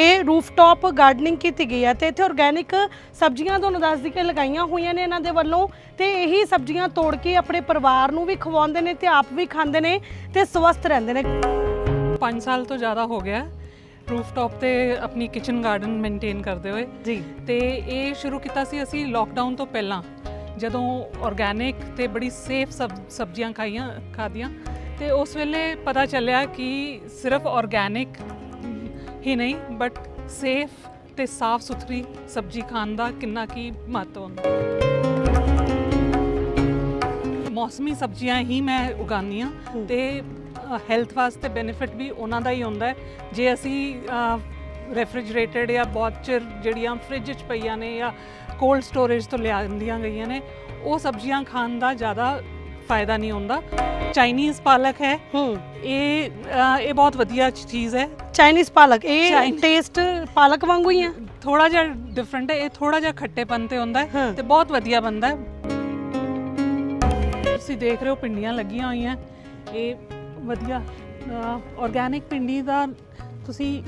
ਇਹ rooftop gardening ਕੀਤੀ ਗਈ ਹੈ ਤੇ ਇੱਥੇ ਆਰਗੈਨਿਕ ਸਬਜ਼ੀਆਂ ਤੁਹਾਨੂੰ ਦੱਸ ਦੀ ਕਿ ਲਗਾਈਆਂ ਹੋਈਆਂ ਨੇ ਇਹਨਾਂ ਦੇ ਵੱਲੋਂ ਤੇ ਇਹੀ ਸਬਜ਼ੀਆਂ ਤੋੜ ਕੇ ਆਪਣੇ ਪਰਿਵਾਰ ਨੂੰ ਵੀ ਖਵਾਉਂਦੇ ਨੇ ਤੇ ਆਪ ਵੀ ਖਾਂਦੇ ਨੇ ਤੇ ਸਵਸਥ ਰਹਿੰਦੇ ਨੇ। 5 ਸਾਲ ਤੋਂ ਜ਼ਿਆਦਾ ਹੋ ਗਿਆ ਰੂਫਟਾਪ ਤੇ ਆਪਣੀ ਕਿਚਨ ਗਾਰਡਨ ਮੇਨਟੇਨ ਕਰਦੇ ਹੋਏ। ਜੀ। ਤੇ ਇਹ ਸ਼ੁਰੂ ਕੀਤਾ ਸੀ ਅਸੀਂ ਲੋਕਡਾਊਨ ਤੋਂ ਪਹਿਲਾਂ ਜਦੋਂ ਆਰਗੈਨਿਕ ਤੇ ਬੜੀ ਸੇਫ ਸਬਜ਼ੀਆਂ ਖਾਈਆਂ ਖਾਦੀਆਂ ਤੇ ਉਸ ਵੇਲੇ ਪਤਾ ਚੱਲਿਆ ਕਿ ਸਿਰਫ ਆਰਗੈਨਿਕ ਹੀ ਨਹੀਂ ਬਟ ਸੇਫ ਤੇ ਸਾਫ਼ ਸੁਥਰੀ ਸਬਜ਼ੀ ਖਾਣ ਦਾ ਕਿੰਨਾ ਕੀ ਮਹੱਤਵ ਹੁੰਦਾ ਮੌਸਮੀ ਸਬਜ਼ੀਆਂ ਹੀ ਮੈਂ ਉਗਾਉਂਦੀ ਹੂੰ। ਤੇ ਹੈਲਥ ਵਾਸਤੇ ਬੈਨੀਫਿਟ ਵੀ ਉਹਨਾਂ ਦਾ ਹੀ ਹੁੰਦਾ ਹੈ ਜੇ ਅਸੀਂ ਰੈਫਰੀਜਰੇਟਡ ਜਾਂ ਬਹੁਤ ਚਿਰ ਜਿਹੜੀਆਂ ਫ੍ਰਿਜ 'ਚ ਪਈਆਂ ਨੇ ਜਾਂ ਕੋਲਡ ਸਟੋਰੇਜ ਤੋਂ ਲਿਆਂਦੀਆਂ ਗਈਆਂ ਨੇ ਉਹ ਸਬਜ਼ੀਆਂ ਖਾਣ ਦਾ ਜ਼ਿਆਦਾ ਫਾਇਦਾ ਨਹੀਂ ਹੁੰਦਾ। ਚਾਈਨੀਜ਼ ਪਾਲਕ ਹੈ। ਹੂੰ। ਇਹ ਅ, ਇਹ ਬਹੁਤ ਵਧੀਆ ਚੀਜ਼ ਹੈ। ਚਾਈਨੀਜ਼ ਪਾਲਕ ਇਹ Chinese- ਟੇਸਟ ਪਾਲਕ ਵਾਂਗੂ ਹੀ ਹੈ ਥੋੜਾ ਜਿਹਾ ਡਿਫਰੈਂਟ ਹੈ ਇਹ ਥੋੜਾ ਜਿਹਾ ਖੱਟੇਪਨ ਤੇ ਹੁੰਦਾ ਹਾਂ। ਹੈ। ਤੇ ਬਹੁਤ ਵਧੀਆ ਬਣਦਾ ਹੈ। ਤੁਸੀਂ ਦੇਖ ਰਹੇ ਹੋ ਪਿੰਡੀਆਂ ਲੱਗੀਆਂ ਹੋਈਆਂ। ਇਹ ਵਧੀਆ ਆਰਗੈਨਿਕ ਪਿੰਡੀ ਦਾ ਤੁਸੀਂ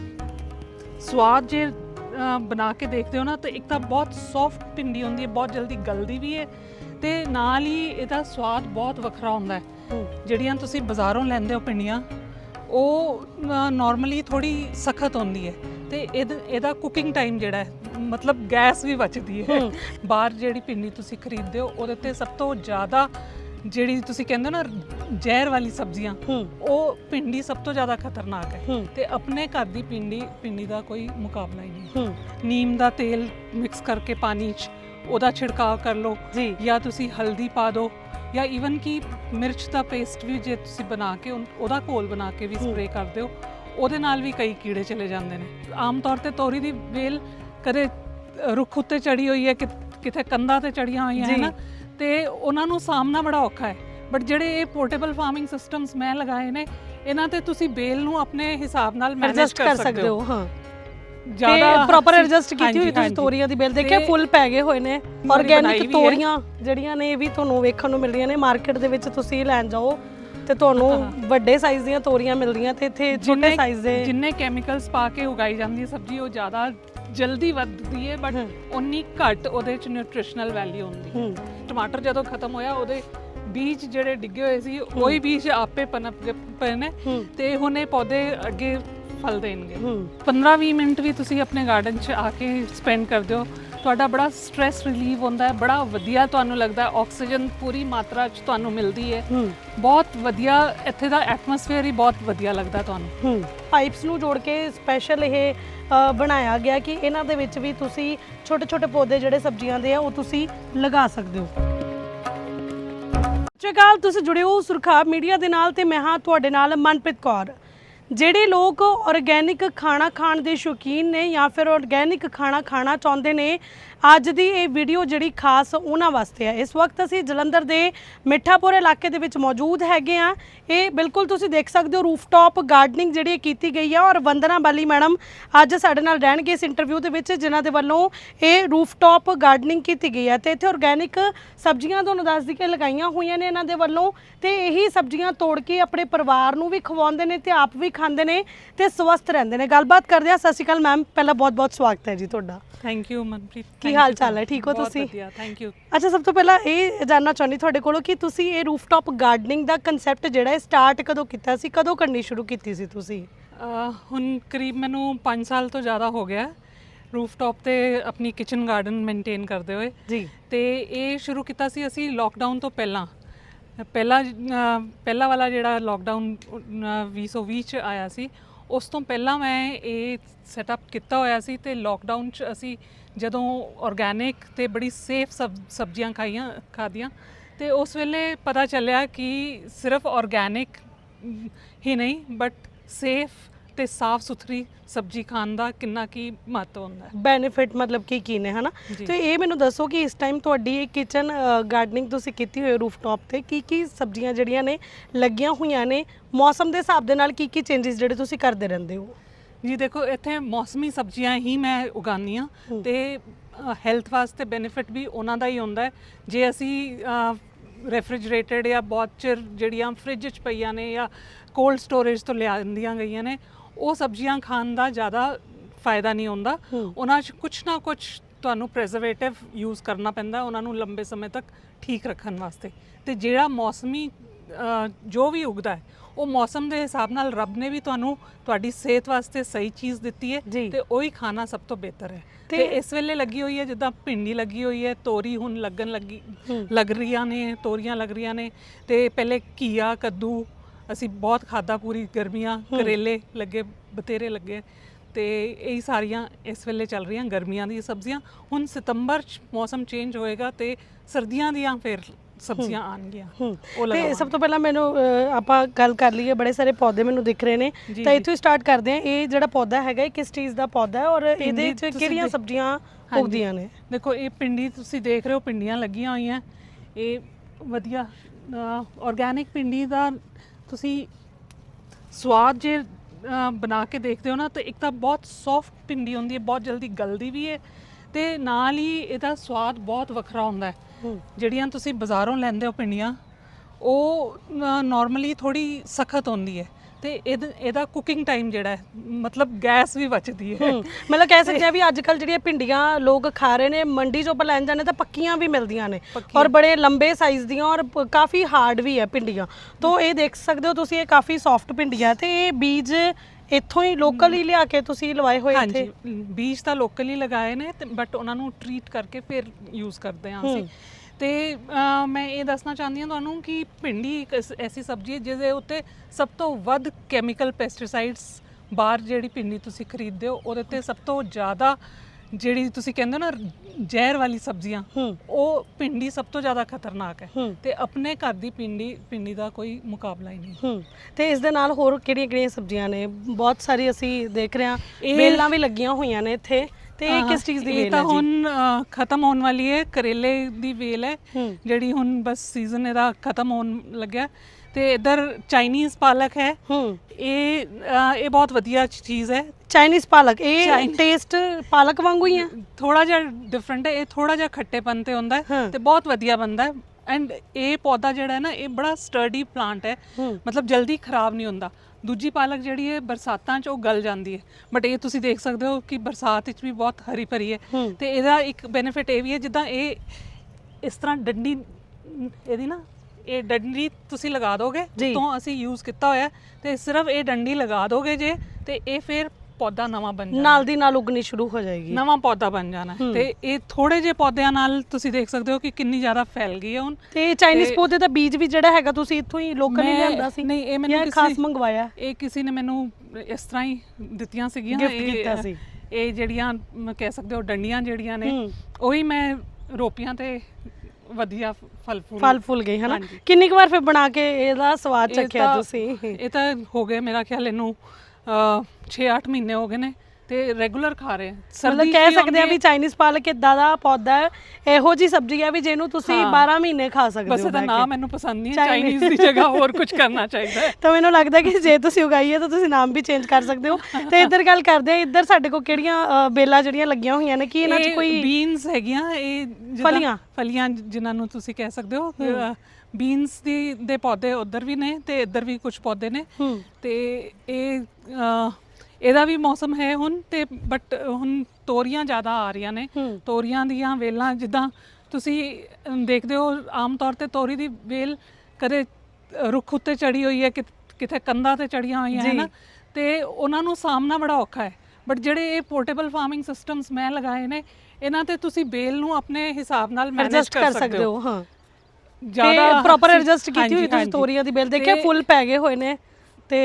ਸਵਾਦ ਜੇ ਅ, ਬਣਾ ਕੇ ਦੇਖਦੇ ਹੋ ਨਾ ਤਾਂ ਇੱਕ ਤਾਂ ਬਹੁਤ ਸੌਫਟ ਪਿੰਡੀ ਹੁੰਦੀ ਹੈ ਬਹੁਤ ਜਲਦੀ ਗਲਦੀ ਵੀ ਹੈ। ਤੇ ਨਾਲ ਹੀ ਇਹਦਾ ਸਵਾਦ ਬਹੁਤ ਵੱਖਰਾ ਹੁੰਦਾ ਹੈ। ਜਿਹੜੀਆਂ ਤੁਸੀਂ ਬਾਜ਼ਾਰੋਂ ਲੈਂਦੇ ਹੋ ਪਿੰਡੀਆਂ ਉਹ ਨਾਰਮਲੀ ਥੋੜੀ ਸਖਤ ਹੁੰਦੀ ਹੈ ਤੇ ਇਹਦ- ਕੁਕਿੰਗ ਟਾਈਮ ਜਿਹੜਾ ਹੈ ਮਤਲਬ ਗੈਸ ਵੀ ਬਚਦੀ ਹੈ। ਬਾਹਰ ਜਿਹੜੀ ਪਿੰਡੀ ਤੁਸੀਂ ਖਰੀਦਦੇ ਹੋ ਉਹਦੇ ਤੇ ਸਭ ਤੋਂ ਜ਼ਿਆਦਾ ਜਿਹੜੀ ਤੁਸੀਂ ਕਹਿੰਦੇ ਹੋ ਨਾ ਜ਼ਹਿਰ ਵਾਲੀ ਸਬਜ਼ੀਆਂ ਉਹ ਪਿੰਡੀ ਸਭ ਤੋਂ ਜ਼ਿਆਦਾ ਖਤਰਨਾਕ ਹੈ। ਤੇ ਆਪਣੇ ਘਰ ਦੀ ਪਿੰਡੀ ਪਿੰਡੀ ਦਾ ਕੋਈ ਮੁਕਾਬਲਾ ਹੀ ਨਹੀਂ। ਨੀਮ ਦਾ ਤੇਲ ਮਿਕਸ ਕਰਕੇ ਪਾਣੀ 'ਚ ਉਹਦਾ ਛਿੜਕਾਅ ਕਰ ਲਓ। ਜੀ। ਜਾਂ ਤੁਸੀਂ ਹਲਦੀ ਪਾ ਦਿਓ ਜਾਂ ਈਵਨ ਕਿ ਮਿਰਚ ਦਾ ਪੇਸਟ ਵੀ ਜੇ ਤੁਸੀਂ ਬਣਾ ਕੇ ਉਨ- ਉਹਦਾ ਘੋਲ ਬਣਾ ਕੇ ਵੀ। ਸਪਰੇ ਕਰ ਦਿਓ ਉਹਦੇ ਨਾਲ ਵੀ ਕਈ ਕੀੜੇ ਚਲੇ ਜਾਂਦੇ ਨੇ। ਆਮ ਤੌਰ ਤੇ ਤੋਰੀ ਦੀ ਵੇਲ ਕਦੇ ਅ, ਰੁੱਖ ਉੱਤੇ ਚੜੀ ਹੋਈ ਹੈ ਕਿ- ਕਿਤੇ ਕੰਧਾਂ ਤੇ ਚੜੀਆਂ ਹੋਈਆਂ ਜੀ। ਹੈ ਨਾ ਤੇ ਉਹਨਾਂ ਨੂੰ ਸਾਹਮਣਾ ਬੜਾ ਔਖਾ ਹੈ। ਬਟ ਜਿਹੜੇ ਇਹ ਪੋਰਟੇਬਲ ਫਾਰਮਿੰਗ ਸਿਸਟਮਸ ਮੈਂ ਲਗਾਏ ਨੇ ਇਹਨਾਂ ਤੇ ਤੁਸੀਂ ਬੇਲ ਨੂੰ ਆਪਣੇ ਹਿਸਾਬ ਨਾਲ ਮੈਨੇਜ ਐਡਜਸਟ ਕਰ ਸਕਦੇ ਹੋ। ਹਾਂ। ਜ਼ਿਆਦਾ ਪ੍ਰੋਪਰ ਐਡਜਸਟ ਕੀਤੀ ਹੋਈ ਤੁਸੀਂ। ਤੋਰੀਆਂ ਦੀ ਬਿੱਲ ਦੇਖਿਆ ਫੁੱਲ ਪੈ ਗਏ ਹੋਏ ਨੇ ਆਰਗੈਨਿਕ। ਤੋਰੀਆਂ ਜਿਹੜੀਆਂ ਨੇ ਇਹ ਵੀ ਤੁਹਾਨੂੰ ਵੇਖਣ ਨੂੰ ਮਿਲ ਰਹੀਆਂ ਨੇ ਮਾਰਕੀਟ ਦੇ ਵਿੱਚ ਤੁਸੀਂ ਲੈਣ ਜਾਓ ਤੇ ਤੁਹਾਨੂੰ। ਵੱਡੇ ਸਾਈਜ਼ ਦੀਆਂ ਤੋਰੀਆਂ ਮਿਲਦੀਆਂ ਤੇ ਇੱਥੇ ਛੋਟੇ ਸਾਈਜ਼ ਦੇ ਜਿੰਨੇ ਕੈਮੀਕਲਸ ਪਾ ਕੇ ਉਗਾਈ ਜਾਂਦੀ ਹੈ ਸਬਜ਼ੀ ਉਹ ਜ਼ਿਆਦਾ ਜਲਦੀ ਵੱਧਦੀ ਹੈ ਬਟ। ਉਨੀ ਘੱਟ ਉਹਦੇ ਚ ਨਿਊਟ੍ਰੀਸ਼ਨਲ ਵੈਲਿਊ ਹੁੰਦੀ ਹੈ ਟਮਾਟਰ ਜਦੋਂ ਖਤਮ ਹੋਇਆ ਉਹਦੇ ਬੀਜ ਜਿਹੜੇ ਡਿੱਗੇ ਹੋਏ ਸੀ ਉਹੀ ਬੀਜ ਆਪੇ ਪਨਪ ਗਏ ਪਏ ਨੇ ਤੇ ਹੁਣ ਇਹ ਪੌਦੇ ਅੱਗੇ ਫਲ ਦੇਣਗੇ। ਹੂੰ। 15-20 ਮਿੰਟ ਵੀ ਤੁਸੀਂ ਆਪਣੇ ਗਾਰਡਨ 'ਚ ਆ ਕੇ ਸਪੈਂਡ ਕਰਦੇ ਹੋ। ਤੁਹਾਡਾ ਬੜਾ ਸਟ੍ਰੈਸ ਰਿਲੀਵ ਹੁੰਦਾ ਹੈ ਬੜਾ ਵਧੀਆ ਤੁਹਾਨੂੰ ਲੱਗਦਾ ਹੈ ਆਕਸੀਜਨ ਪੂਰੀ ਮਾਤਰਾ 'ਚ ਤੁਹਾਨੂੰ ਮਿਲਦੀ ਹੈ। ਬਹੁਤ ਵਧੀਆ ਇੱਥੇ ਦਾ ਐਟਮੋਸਫੇਅਰ ਹੀ ਬਹੁਤ ਵਧੀਆ ਲੱਗਦਾ ਤੁਹਾਨੂੰ। ਪਾਈਪਸ ਨੂੰ ਜੋੜ ਕੇ ਸਪੈਸ਼ਲ ਇਹ ਬਣਾਇਆ ਗਿਆ ਕਿ ਇਹਨਾਂ ਦੇ ਵਿੱਚ ਵੀ ਤੁਸੀਂ ਛੋਟੇ ਛੋਟੇ ਪੌਦੇ ਜਿਹੜੇ ਸਬਜ਼ੀਆਂ ਦੇ ਆ ਉਹ ਤੁਸੀਂ ਲਗਾ ਸਕਦੇ ਹੋ। ਚਕਾਲ ਤੁਸੀਂ ਜੁੜੇ ਹੋ ਸੁਰਖਾਬ ਮੀਡੀਆ ਦੇ ਨਾਲ ਤੇ ਮੈਂ ਹਾਂ ਤੁਹਾਡੇ ਨਾਲ ਮਨਪ੍ਰੀਤ ਕੌਰ। ਜਿਹੜੇ ਲੋਕ ਆਰਗੈਨਿਕ ਖਾਣਾ ਖਾਣ ਦੇ ਸ਼ੌਕੀਨ ਨੇ ਜਾਂ ਫਿਰ ਆਰਗੈਨਿਕ ਖਾਣਾ ਖਾਣਾ ਚਾਹੁੰਦੇ ਨੇ ਅੱਜ ਦੀ ਇਹ ਵੀਡੀਓ ਜਿਹੜੀ ਖਾਸ ਉਹਨਾਂ ਵਾਸਤੇ ਹੈ ਇਸ ਵਕਤ ਅਸੀਂ ਜਲੰਧਰ ਦੇ ਮਿੱਠਾਪੁਰ ਇਲਾਕੇ ਦੇ ਵਿੱਚ ਮੌਜੂਦ ਹੈਗੇ ਆ। ਇਹ ਬਿਲਕੁਲ ਤੁਸੀਂ ਦੇਖ ਸਕਦੇ ਹੋ ਰੂਫਟਾਪ ਗਾਰਡਨਿੰਗ ਜਿਹੜੀ ਕੀਤੀ ਗਈ ਹੈ ਔਰ ਵੰਦਨਾ ਬਾਲੀ ਮੈਡਮ ਅੱਜ ਸਾਡੇ ਨਾਲ ਰਹਿਣਗੇ ਇਸ ਇੰਟਰਵਿਊ ਦੇ ਵਿੱਚ ਜਿਨ੍ਹਾਂ ਦੇ ਵੱਲੋਂ ਇਹ ਰੂਫਟਾਪ ਗਾਰਡਨਿੰਗ ਕੀਤੀ ਗਈ ਹੈ ਤੇ ਇੱਥੇ ਆਰਗੈਨਿਕ ਸਬਜ਼ੀਆਂ ਤੁਹਾਨੂੰ ਦੱਸ ਦੀ ਕਿ ਲਗਾਈਆਂ ਹੋਈਆਂ ਨੇ ਇਹਨਾਂ ਦੇ ਵੱਲੋਂ। ਤੇ ਇਹੀ ਸਬਜ਼ੀਆਂ ਤੋੜ ਕੇ ਆਪਣੇ ਪਰਿਵਾਰ ਨੂੰ ਵੀ ਖਵਾਉਂਦੇ ਨੇ ਤੇ ਆਪ ਵੀ ਖਾਂਦੇ ਨੇ ਤੇ ਸਵਸਥ ਰਹਿੰਦੇ ਨੇ। ਗੱਲਬਾਤ ਕਰਦੇ ਆ। ਸਤਿ ਸ਼੍ਰੀ ਅਕਾਲ ਮੈਮ। ਪਹਿਲਾਂ ਬਹੁਤ ਬਹੁਤ ਸਵਾਗਤ ਹੈ ਜੀ ਤੁਹਾਡਾ। Thank you Manpreet. ਕੀ ਹਾਲ ਚਾਲ ਹੈ? ਠੀਕ ਹੋ ਬਹੁਤ ਤੁਸੀਂ? ਵਧੀਆ ਥੈਂਕ ਯੂ ਅੱਛਾ ਸਭ ਤੋਂ ਪਹਿਲਾਂ ਇਹ ਜਾਨਣਾ ਚਾਹੁੰਦੀ ਤੁਹਾਡੇ ਕੋਲੋਂ ਕਿ ਤੁਸੀਂ ਇਹ ਰੂਫਟਾਪ ਗਾਰਡਨਿੰਗ ਦਾ ਕਨਸੈਪਟ ਜਿਹੜਾ ਹੈ ਸਟਾਰਟ ਕਦੋਂ ਕੀਤਾ ਸੀ? ਕਦੋਂ ਕਰਨੀ ਸ਼ੁਰੂ ਕੀਤੀ ਸੀ ਤੁਸੀਂ? ਹੁਣ ਕਰੀਬ ਮੈਨੂੰ 5 ਸਾਲ ਤੋਂ ਜ਼ਿਆਦਾ ਹੋ ਗਿਆ। ਰੂਫਟਾਪ ਤੇ ਆਪਣੀ ਕਿਚਨ ਗਾਰਡਨ ਮੇਨਟੇਨ ਕਰਦੇ ਹੋਏ। ਜੀ। ਤੇ ਇਹ ਸ਼ੁਰੂ ਕੀਤਾ ਸੀ ਅਸੀਂ ਲੋਕਡਾਊਨ ਤੋਂ ਪਹਿਲਾਂ। ਪਹਿਲਾ ਪਹਿਲਾ ਵਾਲਾ ਜਿਹੜਾ ਲੋਕਡਾਊਨ 2020 ਚ ਆਇਆ ਸੀ ਉਸ ਤੋਂ ਪਹਿਲਾਂ ਮੈਂ ਇਹ ਸੈਟਅਪ ਕੀਤਾ ਹੋਇਆ ਸੀ ਤੇ ਲੋਕਡਾਊਨ ਚ ਅਸੀਂ ਜਦੋਂ ਆਰਗੈਨਿਕ ਤੇ ਬੜੀ ਸੇਫ ਸਬਜ਼ੀਆਂ ਖਾਈਆਂ ਖਾਦੀਆਂ ਤੇ ਉਸ ਵੇਲੇ ਪਤਾ ਚੱਲਿਆ ਕਿ ਸਿਰਫ ਆਰਗੈਨਿਕ ਹੀ ਨਹੀਂ ਬਟ ਸੇਫ ਤੇ ਸਾਫ਼ ਸੁਥਰੀ ਸਬਜ਼ੀ ਖਾਣ ਦਾ ਕਿੰਨਾ ਕੀ ਮਹੱਤਵ ਹੁੰਦਾ ਹੈ ਬੈਨੀਫਿਟ ਮਤਲਬ ਕੀ ਕੀ ਨੇ ਹਨਾ ਜੀ। ਤੇ ਇਹ ਮੈਨੂੰ ਦੱਸੋ ਕਿ ਇਸ ਟਾਈਮ ਤੁਹਾਡੀ ਇਹ ਕਿਚਨ ਗਾਰਡਨਿੰਗ ਤੁਸੀਂ ਕੀਤੀ ਹੋਈ ਰੂਫਟਾਪ ਤੇ ਕੀ ਕੀ ਸਬਜ਼ੀਆਂ ਜਿਹੜੀਆਂ ਨੇ ਲੱਗੀਆਂ ਹੋਈਆਂ ਨੇ ਮੌਸਮ ਦੇ ਹਿਸਾਬ ਦੇ ਨਾਲ ਕੀ ਕੀ ਚੇਂਜਸ ਜਿਹੜੇ ਤੁਸੀਂ ਕਰਦੇ ਰਹਿੰਦੇ ਹੋ ਜੀ ਦੇਖੋ ਇੱਥੇ ਮੌਸਮੀ ਸਬਜ਼ੀਆਂ ਹੀ ਮੈਂ ਉਗਾਉਂਦੀ ਹਾਂ ਹੂੰ। ਤੇ ਹੈਲਥ ਵਾਸਤੇ ਬੈਨੀਫਿਟ ਵੀ ਉਹਨਾਂ ਦਾ ਹੀ ਹੁੰਦਾ ਹੈ ਜੇ ਅਸੀਂ ਰੈਫਰੀਜਰੇਟਡ ਜਾਂ ਬਹੁਤ ਚਿਰ ਜਿਹੜੀਆਂ ਫ੍ਰਿਜ 'ਚ ਪਈਆਂ ਨੇ ਜਾਂ ਕੋਲਡ ਸਟੋਰੇਜ ਤੋਂ ਲਿਆਂਦੀਆਂ ਗਈਆਂ ਨੇ ਉਹ ਸਬਜ਼ੀਆਂ ਖਾਣ ਦਾ ਜ਼ਿਆਦਾ ਫਾਇਦਾ ਨਹੀਂ ਹੁੰਦਾ ਹੂੰ। ਉਹਨਾਂ 'ਚ ਕੁਝ ਨਾ ਕੁਝ ਤੁਹਾਨੂੰ ਪ੍ਰੀਜ਼ਰਵੇਟਿਵ ਯੂਜ਼ ਕਰਨਾ ਪੈਂਦਾ ਉਹਨਾਂ ਨੂੰ ਲੰਬੇ ਸਮੇਂ ਤੱਕ ਠੀਕ ਰੱਖਣ ਵਾਸਤੇ ਤੇ ਜਿਹੜਾ ਮੌਸਮੀ ਜੋ ਵੀ ਉਗਦਾ ਹੈ ਉਹ ਮੌਸਮ ਦੇ ਹਿਸਾਬ ਨਾਲ ਰੱਬ ਨੇ ਵੀ ਤੁਹਾਨੂੰ ਤੁਹਾਡੀ ਸਿਹਤ ਵਾਸਤੇ ਸਹੀ ਚੀਜ਼ ਦਿੱਤੀ ਹੈ। ਤੇ ਉਹੀ ਖਾਣਾ ਸਭ ਤੋਂ ਬਿਹਤਰ ਹੈ ਤੇ- ਇਸ ਵੇਲੇ ਲੱਗੀ ਹੋਈ ਹੈ ਜਿੱਦਾਂ ਭਿੰਡੀ ਲੱਗੀ ਹੋਈ ਹੈ ਤੋਰੀ ਹੁਣ ਲੱਗਣ ਲੱਗੀ ਹੂੰ। ਲੱਗ ਰਹੀਆਂ ਨੇ ਤੋਰੀਆਂ ਲੱਗ ਰਹੀਆਂ ਨੇ ਤੇ ਪਹਿਲੇ ਘੀਆ ਕੱਦੂ ਅਸੀਂ ਬਹੁਤ ਖਾਦਾ ਪੂਰੀ ਗਰਮੀਆਂ ਕਰੇਲੇ ਲੱਗੇ ਬਤੇਰੇ ਲੱਗੇ। ਤੇ ਇਹ ਸਾਰੀਆਂ ਇਸ ਵੇਲੇ ਚੱਲ ਰਹੀਆਂ ਗਰਮੀਆਂ ਦੀਆਂ ਸਬਜ਼ੀਆਂ। ਹੁਣ ਸਤੰਬਰ ਚ ਮੌਸਮ ਚੇਂਜ ਹੋਏਗਾ ਤੇ ਸਰਦੀਆਂ ਦੀਆਂ ਫਿਰ ਸਬਜ਼ੀਆਂ ਆਣਗੀਆਂ ਉਹ ਤੇ। ਸਭ ਤੋਂ ਪਹਿਲਾਂ ਮੈਨੂੰ ਆਪਾਂ ਗੱਲ ਕਰ ਲਈਏ ਬੜੇ ਸਾਰੇ ਪੌਦੇ ਮੈਨੂੰ ਦਿਖ ਰਹੇ ਨੇ। ਤਾਂ। ਇੱਥੋਂ ਸਟਾਰਟ ਕਰਦੇ ਹਾਂ। ਇਹ ਜਿਹੜਾ ਪੌਦਾ ਹੈਗਾ ਇਹ ਕਿਸ ਚੀਜ਼ ਦਾ ਪੌਦਾ ਹੈ ਔਰ ਇਹਦੇ ਭਿੰਡੀ ਚ ਤੁਸੀਂ ਕਿਹੜੀਆਂ ਸਬਜ਼ੀਆਂ। ਉਗਦੀਆਂ ਨੇ? ਦੇਖੋ ਇਹ ਪਿੰਡੀ ਤੁਸੀਂ ਦੇਖ ਰਹੇ ਹੋ ਪਿੰਡੀਆਂ ਲੱਗੀਆਂ ਹੋਈਆਂ। ਇਹ ਵਧੀਆ ਆਰਗੈਨਿਕ ਪਿੰਡੀ ਦਾ ਤੁਸੀਂ ਸਵਾਦ ਜੇ ਬਣਾ ਕੇ ਦੇਖਦੇ ਹੋ ਨਾ ਤਾਂ ਇੱਕ ਤਾਂ ਬਹੁਤ ਸੌਫਟ ਪਿੰਡੀ ਹੁੰਦੀ ਹੈ ਬਹੁਤ ਜਲਦੀ ਗਲਦੀ ਵੀ ਹੈ ਤੇ ਨਾਲ ਹੀ ਇਹਦਾ ਸਵਾਦ ਬਹੁਤ ਵੱਖਰਾ ਹੁੰਦਾ ਹੂੰ। ਜਿਹੜੀਆਂ ਤੁਸੀਂ ਬਾਜ਼ਾਰੋਂ ਲੈਂਦੇ ਹੋ ਪਿੰਡੀਆਂ ਉਹ ਨਾਰਮਲੀ ਥੋੜੀ ਸਖਤ ਹੁੰਦੀ ਹੈ। ਤੇ ਇਹਦਾ ਕੁਕਿੰਗ ਟਾਈਮ ਜਿਹੜਾ ਹੈ ਮਤਲਬ ਗੈਸ ਵੀ ਬਚਦੀ ਹੈ। ਹੂੰ ਮਤਲਬ ਕਹਿ ਸਕਦੇ ਆ ਵੀ ਅੱਜ ਕੱਲ ਜਿਹੜੀਆਂ ਭਿੰਡੀਆਂ ਲੋਕ ਖਾ ਰਹੇ ਨੇ ਮੰਡੀ ਚੋਂ ਆਪਾਂ ਲੈਣ ਜਾਂਦੇ ਤਾਂ ਪੱਕੀਆਂ ਵੀ ਮਿਲਦੀਆਂ ਨੇ। ਔਰ ਬੜੇ ਲੰਬੇ ਸਾਈਜ਼ ਦੀਆਂ ਔਰ ਕਾਫੀ ਹਾਰਡ ਵੀ ਹੈ ਭਿੰਡੀਆਂ। ਤੋਂ ਇਹ ਦੇਖ ਸਕਦੇ ਹੋ ਤੁਸੀਂ ਇਹ ਕਾਫੀ ਸੌਫਟ ਭਿੰਡੀਆਂ ਤੇ ਇਹ ਬੀਜ ਇੱਥੋਂ ਹੀ ਲੋਕਲ ਹੀ ਲਿਆ ਕੇ ਤੁਸੀਂ ਲਵਾਏ ਹੋਏ ਇੱਥੇ? ਬੀਜ ਤਾਂ ਲੋਕਲੀ ਲਗਾਏ ਨੇ ਬਟ ਉਹਨਾਂ ਨੂੰ ਟਰੀਟ ਕਰਕੇ ਫਿਰ ਯੂਜ਼ ਕਰਦੇ ਹਾਂ ਅਸੀਂ। ਹੂੰ। ਤੇ ਮੈਂ ਇਹ ਦੱਸਣਾ ਚਾਹੁੰਦੀ ਹਾਂ ਤੁਹਾਨੂੰ ਕਿ ਭਿੰਡੀ ਇੱਕ ਐਸ- ਐਸੀ ਸਬਜ਼ੀ ਹੈ ਜਿਹਦੇ ਉੱਤੇ ਸਭ ਤੋਂ ਵੱਧ ਕੈਮੀਕਲ ਪੈਸਟੀਸਾਈਡਸ ਬਾਹਰ ਜਿਹੜੀ ਭਿੰਡੀ ਤੁਸੀਂ ਖਰੀਦਦੇ ਹੋ ਉਹਦੇ ਤੇ ਸਭ ਤੋਂ ਜ਼ਿਆਦਾ ਜਿਹੜੀ ਤੁਸੀਂ ਕਹਿੰਦੇ ਹੋ ਨਾ ਜ਼ਹਿਰ ਵਾਲੀ ਸਬਜ਼ੀਆਂ ਹੂੰ। ਉਹ ਭਿੰਡੀ ਸਭ ਤੋਂ ਜ਼ਿਆਦਾ ਖਤਰਨਾਕ ਹੈ। ਹੂੰ। ਤੇ ਆਪਣੇ ਘਰ ਦੀ ਭਿੰਡੀ ਭਿੰਡੀ ਦਾ ਕੋਈ ਮੁਕਾਬਲਾ ਹੀ ਨਹੀਂ। ਹੂੰ। ਤੇ ਇਸ ਦੇ ਨਾਲ ਹੋਰ ਕਿਹੜੀਆਂ ਕਿਹੜੀਆਂ ਸਬਜ਼ੀਆਂ ਨੇ? ਬਹੁਤ ਸਾਰੀ ਅਸੀਂ ਦੇਖ ਰਹੇ ਹਾਂ ਇਹ- ਵੇਲਾਂ ਵੀ ਲੱਗੀਆਂ ਹੋਈਆਂ ਨੇ ਇੱਥੇ। ਤੇ ਇਹ ਕਿਸ ਚੀਜ਼ ਦੀ ਇਹ ਵੇਲ ਤਾਂ ਹੈ ਜੀ। ਹੁਣ ਅ, ਖਤਮ ਹੋਣ ਵਾਲੀ ਹੈ ਕਰੇਲੇ ਦੀ ਵੇਲ ਹੈ। ਹੂੰ। ਜਿਹੜੀ ਹੁਣ ਬਸ ਸੀਜ਼ਨ ਇਹਦਾ ਖਤਮ ਹੋਣ ਲੱਗਿਆ। ਤੇ ਇਧਰ ਚਾਈਨੀਜ਼ ਪਾਲਕ ਹੈ। ਹੂੰ। ਇਹ ਅ, ਇਹ ਬਹੁਤ ਵਧੀਆ ਚੀਜ਼ ਹੈ। ਚਾਈਨੀਜ਼ ਪਾਲਕ ਇਹ Chinese- ਟੇਸਟ ਪਾਲਕ ਵਾਂਗੂ ਹੀ ਹੈ? ਥੋੜਾ ਜਿਹਾ ਡਿਫਰੈਂਟ ਹੈ। ਇਹ ਥੋੜਾ ਜਿਹਾ ਖੱਟੇਪਨ ਤੇ ਹੁੰਦਾ ਹਾਂ। ਹੈ। ਤੇ ਬਹੁਤ ਵਧੀਆ ਬਣਦਾ ਹੈ। ਐਂਡ ਇਹ ਪੌਦਾ ਜਿਹੜਾ ਹੈ ਨਾ ਇਹ ਬੜਾ ਸਟਰਡੀ ਪਲਾਂਟ ਹੈ। ਹੂੰ। ਮਤਲਬ ਜਲਦੀ ਖਰਾਬ ਨਹੀਂ ਹੁੰਦਾ। ਦੂਜੀ ਪਾਲਕ ਜਿਹੜੀ ਹੈ ਬਰਸਾਤਾਂ 'ਚ ਉਹ ਗਲ ਜਾਂਦੀ ਹੈ। ਬਟ ਇਹ ਤੁਸੀਂ ਦੇਖ ਸਕਦੇ ਹੋ ਕਿ ਬਰਸਾਤ ਵਿੱਚ ਵੀ ਬਹੁਤ ਹਰੀ ਭਰੀ ਹੈ। ਤੇ ਇਹਦਾ ਇੱਕ ਬੈਨੀਫਿਟ ਇਹ ਵੀ ਹੈ ਜਿੱਦਾਂ ਇਹ ਇਸ ਤਰ੍ਹਾਂ ਡੰਡੀ ਇਹਦੀ ਨਾ ਇਹ ਡੰਡੀ ਤੁਸੀਂ ਲਗਾ ਦੋਗੇ। ਤੋਂ ਅਸੀਂ ਯੂਜ਼ ਕੀਤਾ ਹੋਇਆ ਤੇ ਸਿਰਫ ਇਹ ਡੰਡੀ ਲਗਾ ਦੋਗੇ ਜੇ ਤੇ ਇਹ ਫਿਰ ਪੌਦਾ ਨਵਾਂ ਬਣ ਜਾਣਾ ਨਾਲ ਦੀ ਨਾਲ ਉਗਣੀ ਸ਼ੁਰੂ ਹੋ ਜਾਏਗੀ ਨਵਾਂ ਪੌਦਾ ਬਣ ਜਾਣਾ ਹੈ। ਹੂੰ। ਤੇ ਇਹ ਥੋੜੇ ਜਿਹੇ ਪੌਦਿਆਂ ਨਾਲ ਤੁਸੀਂ ਦੇਖ ਸਕਦੇ ਹੋ ਕਿ ਕਿੰਨੀ ਜ਼ਿਆਦਾ ਫੈਲ ਗਈ ਹੈ ਹੁਣ ਤੇ ਚਾਈਨੀਜ਼ ਤੇ- ਪੌਦੇ ਦਾ ਬੀਜ ਵੀ ਜਿਹੜਾ ਹੈਗਾ ਤੁਸੀਂ ਇੱਥੋਂ ਹੀ ਲੋਕਲ ਹੀ ਮੈਂ- ਲਿਆਂਦਾ ਸੀ ਨਹੀਂ, ਇਹ ਮੈਨੂੰ ਜਾਂ ਕਿਸੇ- ਖਾਸ ਮੰਗਵਾਇਆ ਇਹ ਕਿਸੇ ਨੇ ਮੈਨੂੰ ਇਸ ਤਰ੍ਹਾਂ ਹੀ ਦਿੱਤੀਆਂ ਸੀਗੀਆਂ Gift ਇਹ- ਕੀਤਾ ਸੀ। ਇਹ ਜਿਹੜੀਆਂ ਮ, ਕਹਿ ਸਕਦੇ ਹੋ ਡੰਡੀਆਂ ਜਿਹੜੀਆਂ ਨੇ ਹੂੰ। ਉਹੀ ਮੈਂ ਰੋਪੀਆਂ ਤੇ ਵਧੀਆ ਫਲ ਫੁੱਲ ਫਲ ਫੁੱਲ ਗਏ ਹਨਾ ਹਾਂਜੀ। ਕਿੰਨੀ ਕੁ ਵਾਰ ਫਿਰ ਬਣਾ ਕੇ ਇਹਦਾ ਸਵਾਦ ਇਹ ਚੱਖਿਆ ਤਾਂ- ਤੁਸੀਂ ਇਹ ਤਾਂ ਹੋ ਗਏ ਮੇਰਾ ਖਿਆਲ ਇਹਨੂੰ 6-8 ਮਹੀਨੇ ਹੋ ਗਏ ਨੇ ਤੇ ਰੈਗੂਲਰ ਖਾ ਰਹੇ ਹਾਂ। ਮਤਲਬ ਕਹਿ ਸਕਦੇ ਆ ਵੀ ਚਾਈਨੀਜ਼ ਪਾਲਕ ਇਦਾਂ ਦਾ ਪੌਦਾ ਹੈ ਇਹੋ ਜੀ ਸਬਜ਼ੀ ਹੈ ਵੀ ਜਿਹਨੂੰ ਤੁਸੀਂ ਹਾਂ। 12 ਮਹੀਨੇ ਖਾ ਸਕਦੇ ਹੋ ਬਸ ਇਹਦਾ ਨਾਮ। ਮੈਨੂੰ ਪਸੰਦ ਨਹੀਂ Chinese- ਚਾਈਨੀਜ਼ ਦੀ ਜਗ੍ਹਾ ਹੋਰ ਕੁਝ ਕਰਨਾ ਚਾਹੀਦਾ ਹੈ ਤਾਂ ਮੈਨੂੰ ਲੱਗਦਾ ਕਿ ਜੇ ਤੁਸੀਂ ਉਗਾਈ ਹੈ ਤਾਂ ਤੁਸੀਂ ਨਾਮ ਵੀ ਚੇਂਜ ਕਰ ਸਕਦੇ ਹੋ ਤੇ ਇੱਧਰ ਗੱਲ ਕਰਦੇ ਆ ਇੱਧਰ ਸਾਡੇ ਕੋਲ ਕਿਹੜੀਆਂ ਬੇਲਾਂ ਜਿਹੜੀਆਂ ਲੱਗੀਆਂ ਹੋਈਆਂ ਨੇ ਕੀ ਇਹਨਾਂ 'ਚ ਕੋਈ ਬੀਨਸ ਹੈਗੀਆਂ ਇਹ ਫਲੀਆਂ। ਫਲੀਆਂ ਜਿਨ੍ਹਾਂ ਨੂੰ ਤੁਸੀਂ ਕਹਿ ਸਕਦੇ ਹੋ ਬੀਨਸ ਦੀ ਦੇ ਪੌਦੇ ਉਧਰ ਵੀ ਨੇ ਤੇ ਇੱਧਰ ਵੀ ਕੁਝ ਪੌਦੇ ਨੇ ਹੂੰ ਤੇ ਇਹ ਇਹਦਾ ਵੀ ਮੌਸਮ ਹੈ ਹੁਣ ਤੇ ਬਟ ਹੁਣ ਤੋਰੀਆਂ ਜ਼ਿਆਦਾ ਆ ਰਹੀਆਂ ਨੇ। ਤੋਰੀਆਂ ਦੀਆਂ ਵੇਲਾਂ ਜਿੱਦਾਂ ਤੁਸੀਂ ਦੇਖਦੇ ਹੋ ਆਮ ਤੌਰ ਤੇ ਤੋਰੀ ਦੀ ਵੇਲ ਕਦੇ ਰੁੱਖ ਉੱਤੇ ਚੜੀ ਹੋਈ ਹੈ ਕਿਤੇ ਕੰਧਾਂ ਤੇ ਚੜੀਆਂ ਹੋਈਆਂ ਹੈ। ਨਾ ਤੇ ਉਹਨਾਂ ਨੂੰ ਸਾਹਮਣਾ ਬੜਾ ਔਖਾ ਹੈ। ਬਟ ਜਿਹੜੇ ਇਹ ਪੋਰਟੇਬਲ ਫਾਰਮਿੰਗ ਸਿਸਟਮਸ ਮੈਂ ਲਗਾਏ ਨੇ ਇਹਨਾਂ ਤੇ ਤੁਸੀਂ ਬੇਲ ਨੂੰ ਆਪਣੇ ਹਿਸਾਬ ਨਾਲ ਮੈਨੇਜ ਕਰ ਸਕਦੇ ਹੋ। ਹਾਂ ਜ਼ਿਆਦਾ ਪ੍ਰੋਪਰ ਐਡਜਸਟ ਕੀਤੀ ਹੋਈ ਤੁਸੀਂ। ਤੋਰੀਆਂ ਦੀ ਬੇਲ ਦੇਖਿਆ ਫੁੱਲ ਪੈ ਗਏ ਹੋਏ ਨੇ। ਤੇ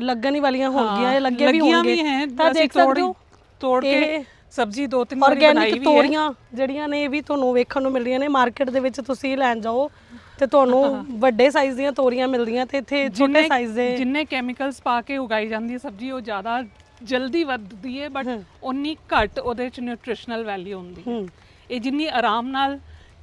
ਲੱਗਣ ਹੀ ਵਾਲੀਆਂ ਹੋਣਗੀਆਂ ਇਹ ਲੱਗੇ ਵੀ ਲੱਗੀਆਂ ਹੋਣਗੇ। ਹੈ ਤਾਂ ਦੇਖ ਸਕਦੇ ਹੋ ਤੋੜ ਕੇ ਇਹ ਸਬਜ਼ੀ ਦੋ ਤਿੰਨ ਵਾਰੀ ਬਣਾਈ ਆਰਗੈਨਿਕ ਵੀ ਹੈ। ਤੋਰੀਆਂ ਜਿਹੜੀਆਂ ਨੇ ਇਹ ਵੀ ਤੁਹਾਨੂੰ ਵੇਖਣ ਨੂੰ ਮਿਲ ਰਹੀਆਂ ਨੇ। ਮਾਰਕੀਟ ਦੇ ਵਿੱਚ ਤੁਸੀਂ ਲੈਣ ਜਾਓ ਤੇ ਤੁਹਾਨੂੰ ਵੱਡੇ ਸਾਈਜ਼ ਦੀਆਂ ਤੋਰੀਆਂ ਮਿਲਦੀਆਂ ਤੇ ਇੱਥੇ ਛੋਟੇ ਸਾਈਜ਼ ਦੇ ਜਿੰਨੇ ਕੈਮੀਕਲਸ ਪਾ ਕੇ ਉਗਾਈ ਜਾਂਦੀ ਹੈ ਸਬਜ਼ੀ ਉਹ ਜ਼ਿਆਦਾ ਜਲਦੀ ਵੱਧਦੀ ਹੈ ਬਟ। ਉਨੀ ਘੱਟ ਉਹਦੇ ਚ ਨਿਊਟ੍ਰੀਸ਼ਨਲ ਵੈਲਿਊ ਹੁੰਦੀ ਹੈ। ਹੂੰ। ਇਹ ਜਿੰਨੀ ਆਰਾਮ ਨਾਲ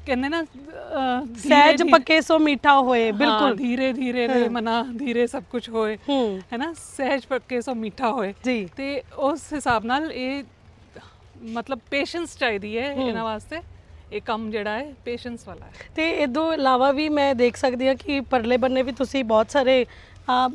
ਕਹਿੰਦੇ ਨਾ ਅਹ, ਧੀਰੇ ਸਹਿਜ ਧੀਰੇ- ਪੱਕੇ ਸੋ ਮਿੱਠਾ ਹੋਏ ਬਿਲਕੁਲ। ਧੀਰੇ ਧੀਰੇ ਰੇ ਮਨਾ ਧੀਰੇ ਸਭ ਕੁਝ ਹੋਏ। ਹੂੰ। ਹੈ ਨਾ ਸਹਿਜ ਪੱਕੇ ਸੋ ਮਿੱਠਾ ਹੋਏ। ਜੀ। ਤੇ ਉਸ ਹਿਸਾਬ ਨਾਲ ਇਹ ਮਤਲਬ ਪੇਸ਼ੈਂਸ ਚਾਹੀਦੀ ਹੈ ਇਹਨਾਂ ਵਾਸਤੇ। ਇਹ ਕੰਮ ਜਿਹੜਾ ਹੈ ਪੇਸ਼ੈਂਸ ਵਾਲਾ ਹੈ। ਤੇ ਇਦੋਂ ਇਲਾਵਾ ਵੀ ਮੈਂ ਦੇਖ ਸਕਦੀ ਹਾਂ ਕਿ ਪਰਲੇ ਬੰਨੇ ਵੀ ਤੁਸੀਂ ਬਹੁਤ ਸਾਰੇ ਆ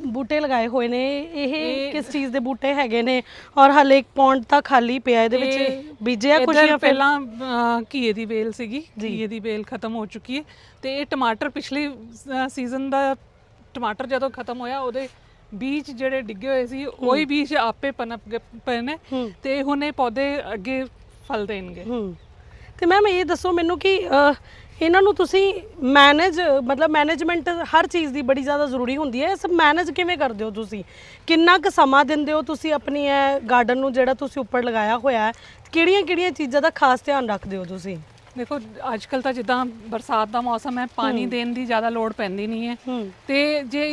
ਬੂਟੇ ਲਗਾਏ ਹੋਏ ਨੇ। ਇਹ ਕਿਸ ਚੀਜ਼ ਦੇ ਬੂਟੇ ਹੈਗੇ ਨੇ? ਔਰ ਹਲੇ ਇੱਕ ਪੌਂਡ ਤਾਂ ਖਾਲੀ ਪਿਆ ਇਹਦੇ ਵਿੱਚ। ਬੀਜਿਆ ਫਿਰ ਪਹਿਲਾਂ ਘੀਏ ਦੀ ਵੇਲ ਸੀਗੀ। ਘੀਏ ਦੀ ਵੇਲ ਖਤਮ ਹੋ ਚੁੱਕੀ ਹੈ। ਤੇ ਇਹ ਟਮਾਟਰ ਪਿਛਲੇ ਸੀਜ਼ਨ ਦਾ ਟਮਾਟਰ ਜਦੋਂ ਖਤਮ ਹੋਇਆ ਉਹਦੇ ਬੀਜ ਜਿਹੜੇ ਡਿੱਗੇ ਹੋਏ ਸੀ ਉਹੀ ਬੀਜ ਆਪੇ ਪਨਪ ਪਏ ਨੇ। ਤੇ ਹੁਣ ਇਹ ਪੌਦੇ ਅੱਗੇ ਫਲ ਦੇਣਗੇ। ਤੇ ਮੈਮ ਇਹ ਦੱਸੋ ਮੈਨੂੰ ਕਿ ਇਹਨਾਂ ਨੂੰ ਤੁਸੀਂ ਮੈਨੇਜ ਮਤਲਬ ਮੈਨੇਜਮੈਂਟ ਹਰ ਚੀਜ਼ ਦੀ ਬੜੀ ਜ਼ਿਆਦਾ ਜ਼ਰੂਰੀ ਹੁੰਦੀ ਹੈ। ਇਹ ਸਭ ਮੈਨੇਜ ਕਿਵੇਂ ਕਰਦੇ ਹੋ ਤੁਸੀਂ? ਕਿੰਨਾ ਕੁ ਸਮਾਂ ਦਿੰਦੇ ਹੋ ਤੁਸੀਂ ਆਪਣੀ ਇਹ ਗਾਰਡਨ ਨੂੰ ਜਿਹੜਾ ਤੁਸੀਂ ਉੱਪਰ ਲਗਾਇਆ ਹੋਇਆ ਹੈ? ਕਿਹੜੀਆਂ ਕਿਹੜੀਆਂ ਚੀਜ਼ਾਂ ਦਾ ਖਾਸ ਧਿਆਨ ਰੱਖਦੇ ਹੋ ਤੁਸੀਂ? ਦੇਖੋ ਅੱਜ ਕੱਲ ਤਾਂ ਜਿੱਦਾਂ ਬਰਸਾਤ ਦਾ ਮੌਸਮ ਹੈ ਪਾਣੀ ਦੇਣ ਦੀ ਜ਼ਿਆਦਾ ਲੋੜ ਪੈਂਦੀ ਨਹੀਂ ਹੂੰ। ਤੇ ਜੇ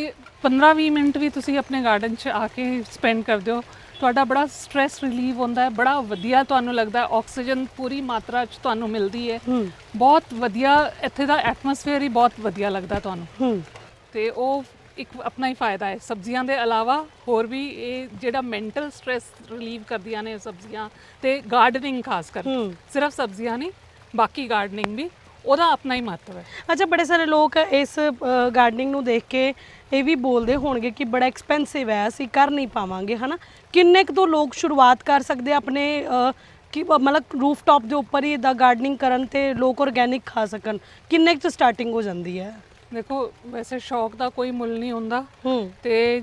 15-20 ਮਿੰਟ ਵੀ ਤੁਸੀਂ ਆਪਣੇ ਗਾਰਡਨ 'ਚ ਆ ਕੇ ਸਪੈਂਡ ਕਰਦੇ ਹੋ ਤੁਹਾਡਾ ਬੜਾ ਸਟ੍ਰੈਸ ਰਿਲੀਵ ਹੁੰਦਾ ਹੈ ਬੜਾ ਵਧੀਆ ਤੁਹਾਨੂੰ ਲੱਗਦਾ ਹੈ ਆਕਸੀਜਨ ਪੂਰੀ ਮਾਤਰਾ 'ਚ ਤੁਹਾਨੂੰ ਮਿਲਦੀ ਹੈ। ਬਹੁਤ ਵਧੀਆ ਇੱਥੇ ਦਾ ਐਟਮੋਸਫੇਅਰ ਹੀ ਬਹੁਤ ਵਧੀਆ ਲੱਗਦਾ ਤੁਹਾਨੂੰ। ਤੇ ਉਹ ਇੱਕ ਆਪਣਾ ਹੀ ਫਾਇਦਾ ਹੈ ਸਬਜ਼ੀਆਂ ਦੇ ਇਲਾਵਾ ਹੋਰ ਵੀ ਇਹ ਜਿਹੜਾ ਮੈਂਟਲ ਸਟ੍ਰੈਸ ਰਿਲੀਵ ਕਰਦੀਆਂ ਨੇ ਸਬਜ਼ੀਆਂ ਤੇ ਗਾਰਡਨਿੰਗ ਖਾਸ ਕਰ। ਸਿਰਫ ਸਬਜ਼ੀਆਂ ਨਹੀਂ ਬਾਕੀ ਗਾਰਡਨਿੰਗ ਵੀ ਉਹਦਾ ਆਪਣਾ ਹੀ ਮਹੱਤਵ ਹੈ। ਅੱਛਾ ਬੜੇ ਸਾਰੇ ਲੋਕ ਇਸ ਗਾਰਡਨਿੰਗ ਨੂੰ ਦੇਖ ਕੇ ਇਹ ਵੀ ਬੋਲਦੇ ਹੋਣਗੇ ਕਿ ਬੜਾ ਐਕਸਪੈਂਸਿਵ ਹੈ ਅਸੀਂ ਕਰ ਨਹੀਂ ਪਾਵਾਂਗੇ ਹਨਾ? ਕਿੰਨੇ ਕੁ ਤੋਂ ਲੋਕ ਸ਼ੁਰੂਆਤ ਕਰ ਸਕਦੇ ਆਪਣੇ ਕਿ ਮਤਲਬ ਰੂਫਟਾਪ ਦੇ ਉੱਪਰ ਹੀ ਇਦਾਂ ਗਾਰਡਨਿੰਗ ਕਰਨ ਤੇ ਲੋਕ ਆਰਗੈਨਿਕ ਖਾ ਸਕਣ? ਕਿੰਨੇ ਕੁ ਚ ਸਟਾਰਟਿੰਗ ਹੋ ਜਾਂਦੀ ਹੈ? ਦੇਖੋ ਵੈਸੇ ਸ਼ੌਕ ਦਾ ਕੋਈ ਮੁੱਲ ਨਹੀਂ ਹੁੰਦਾ। ਤੇ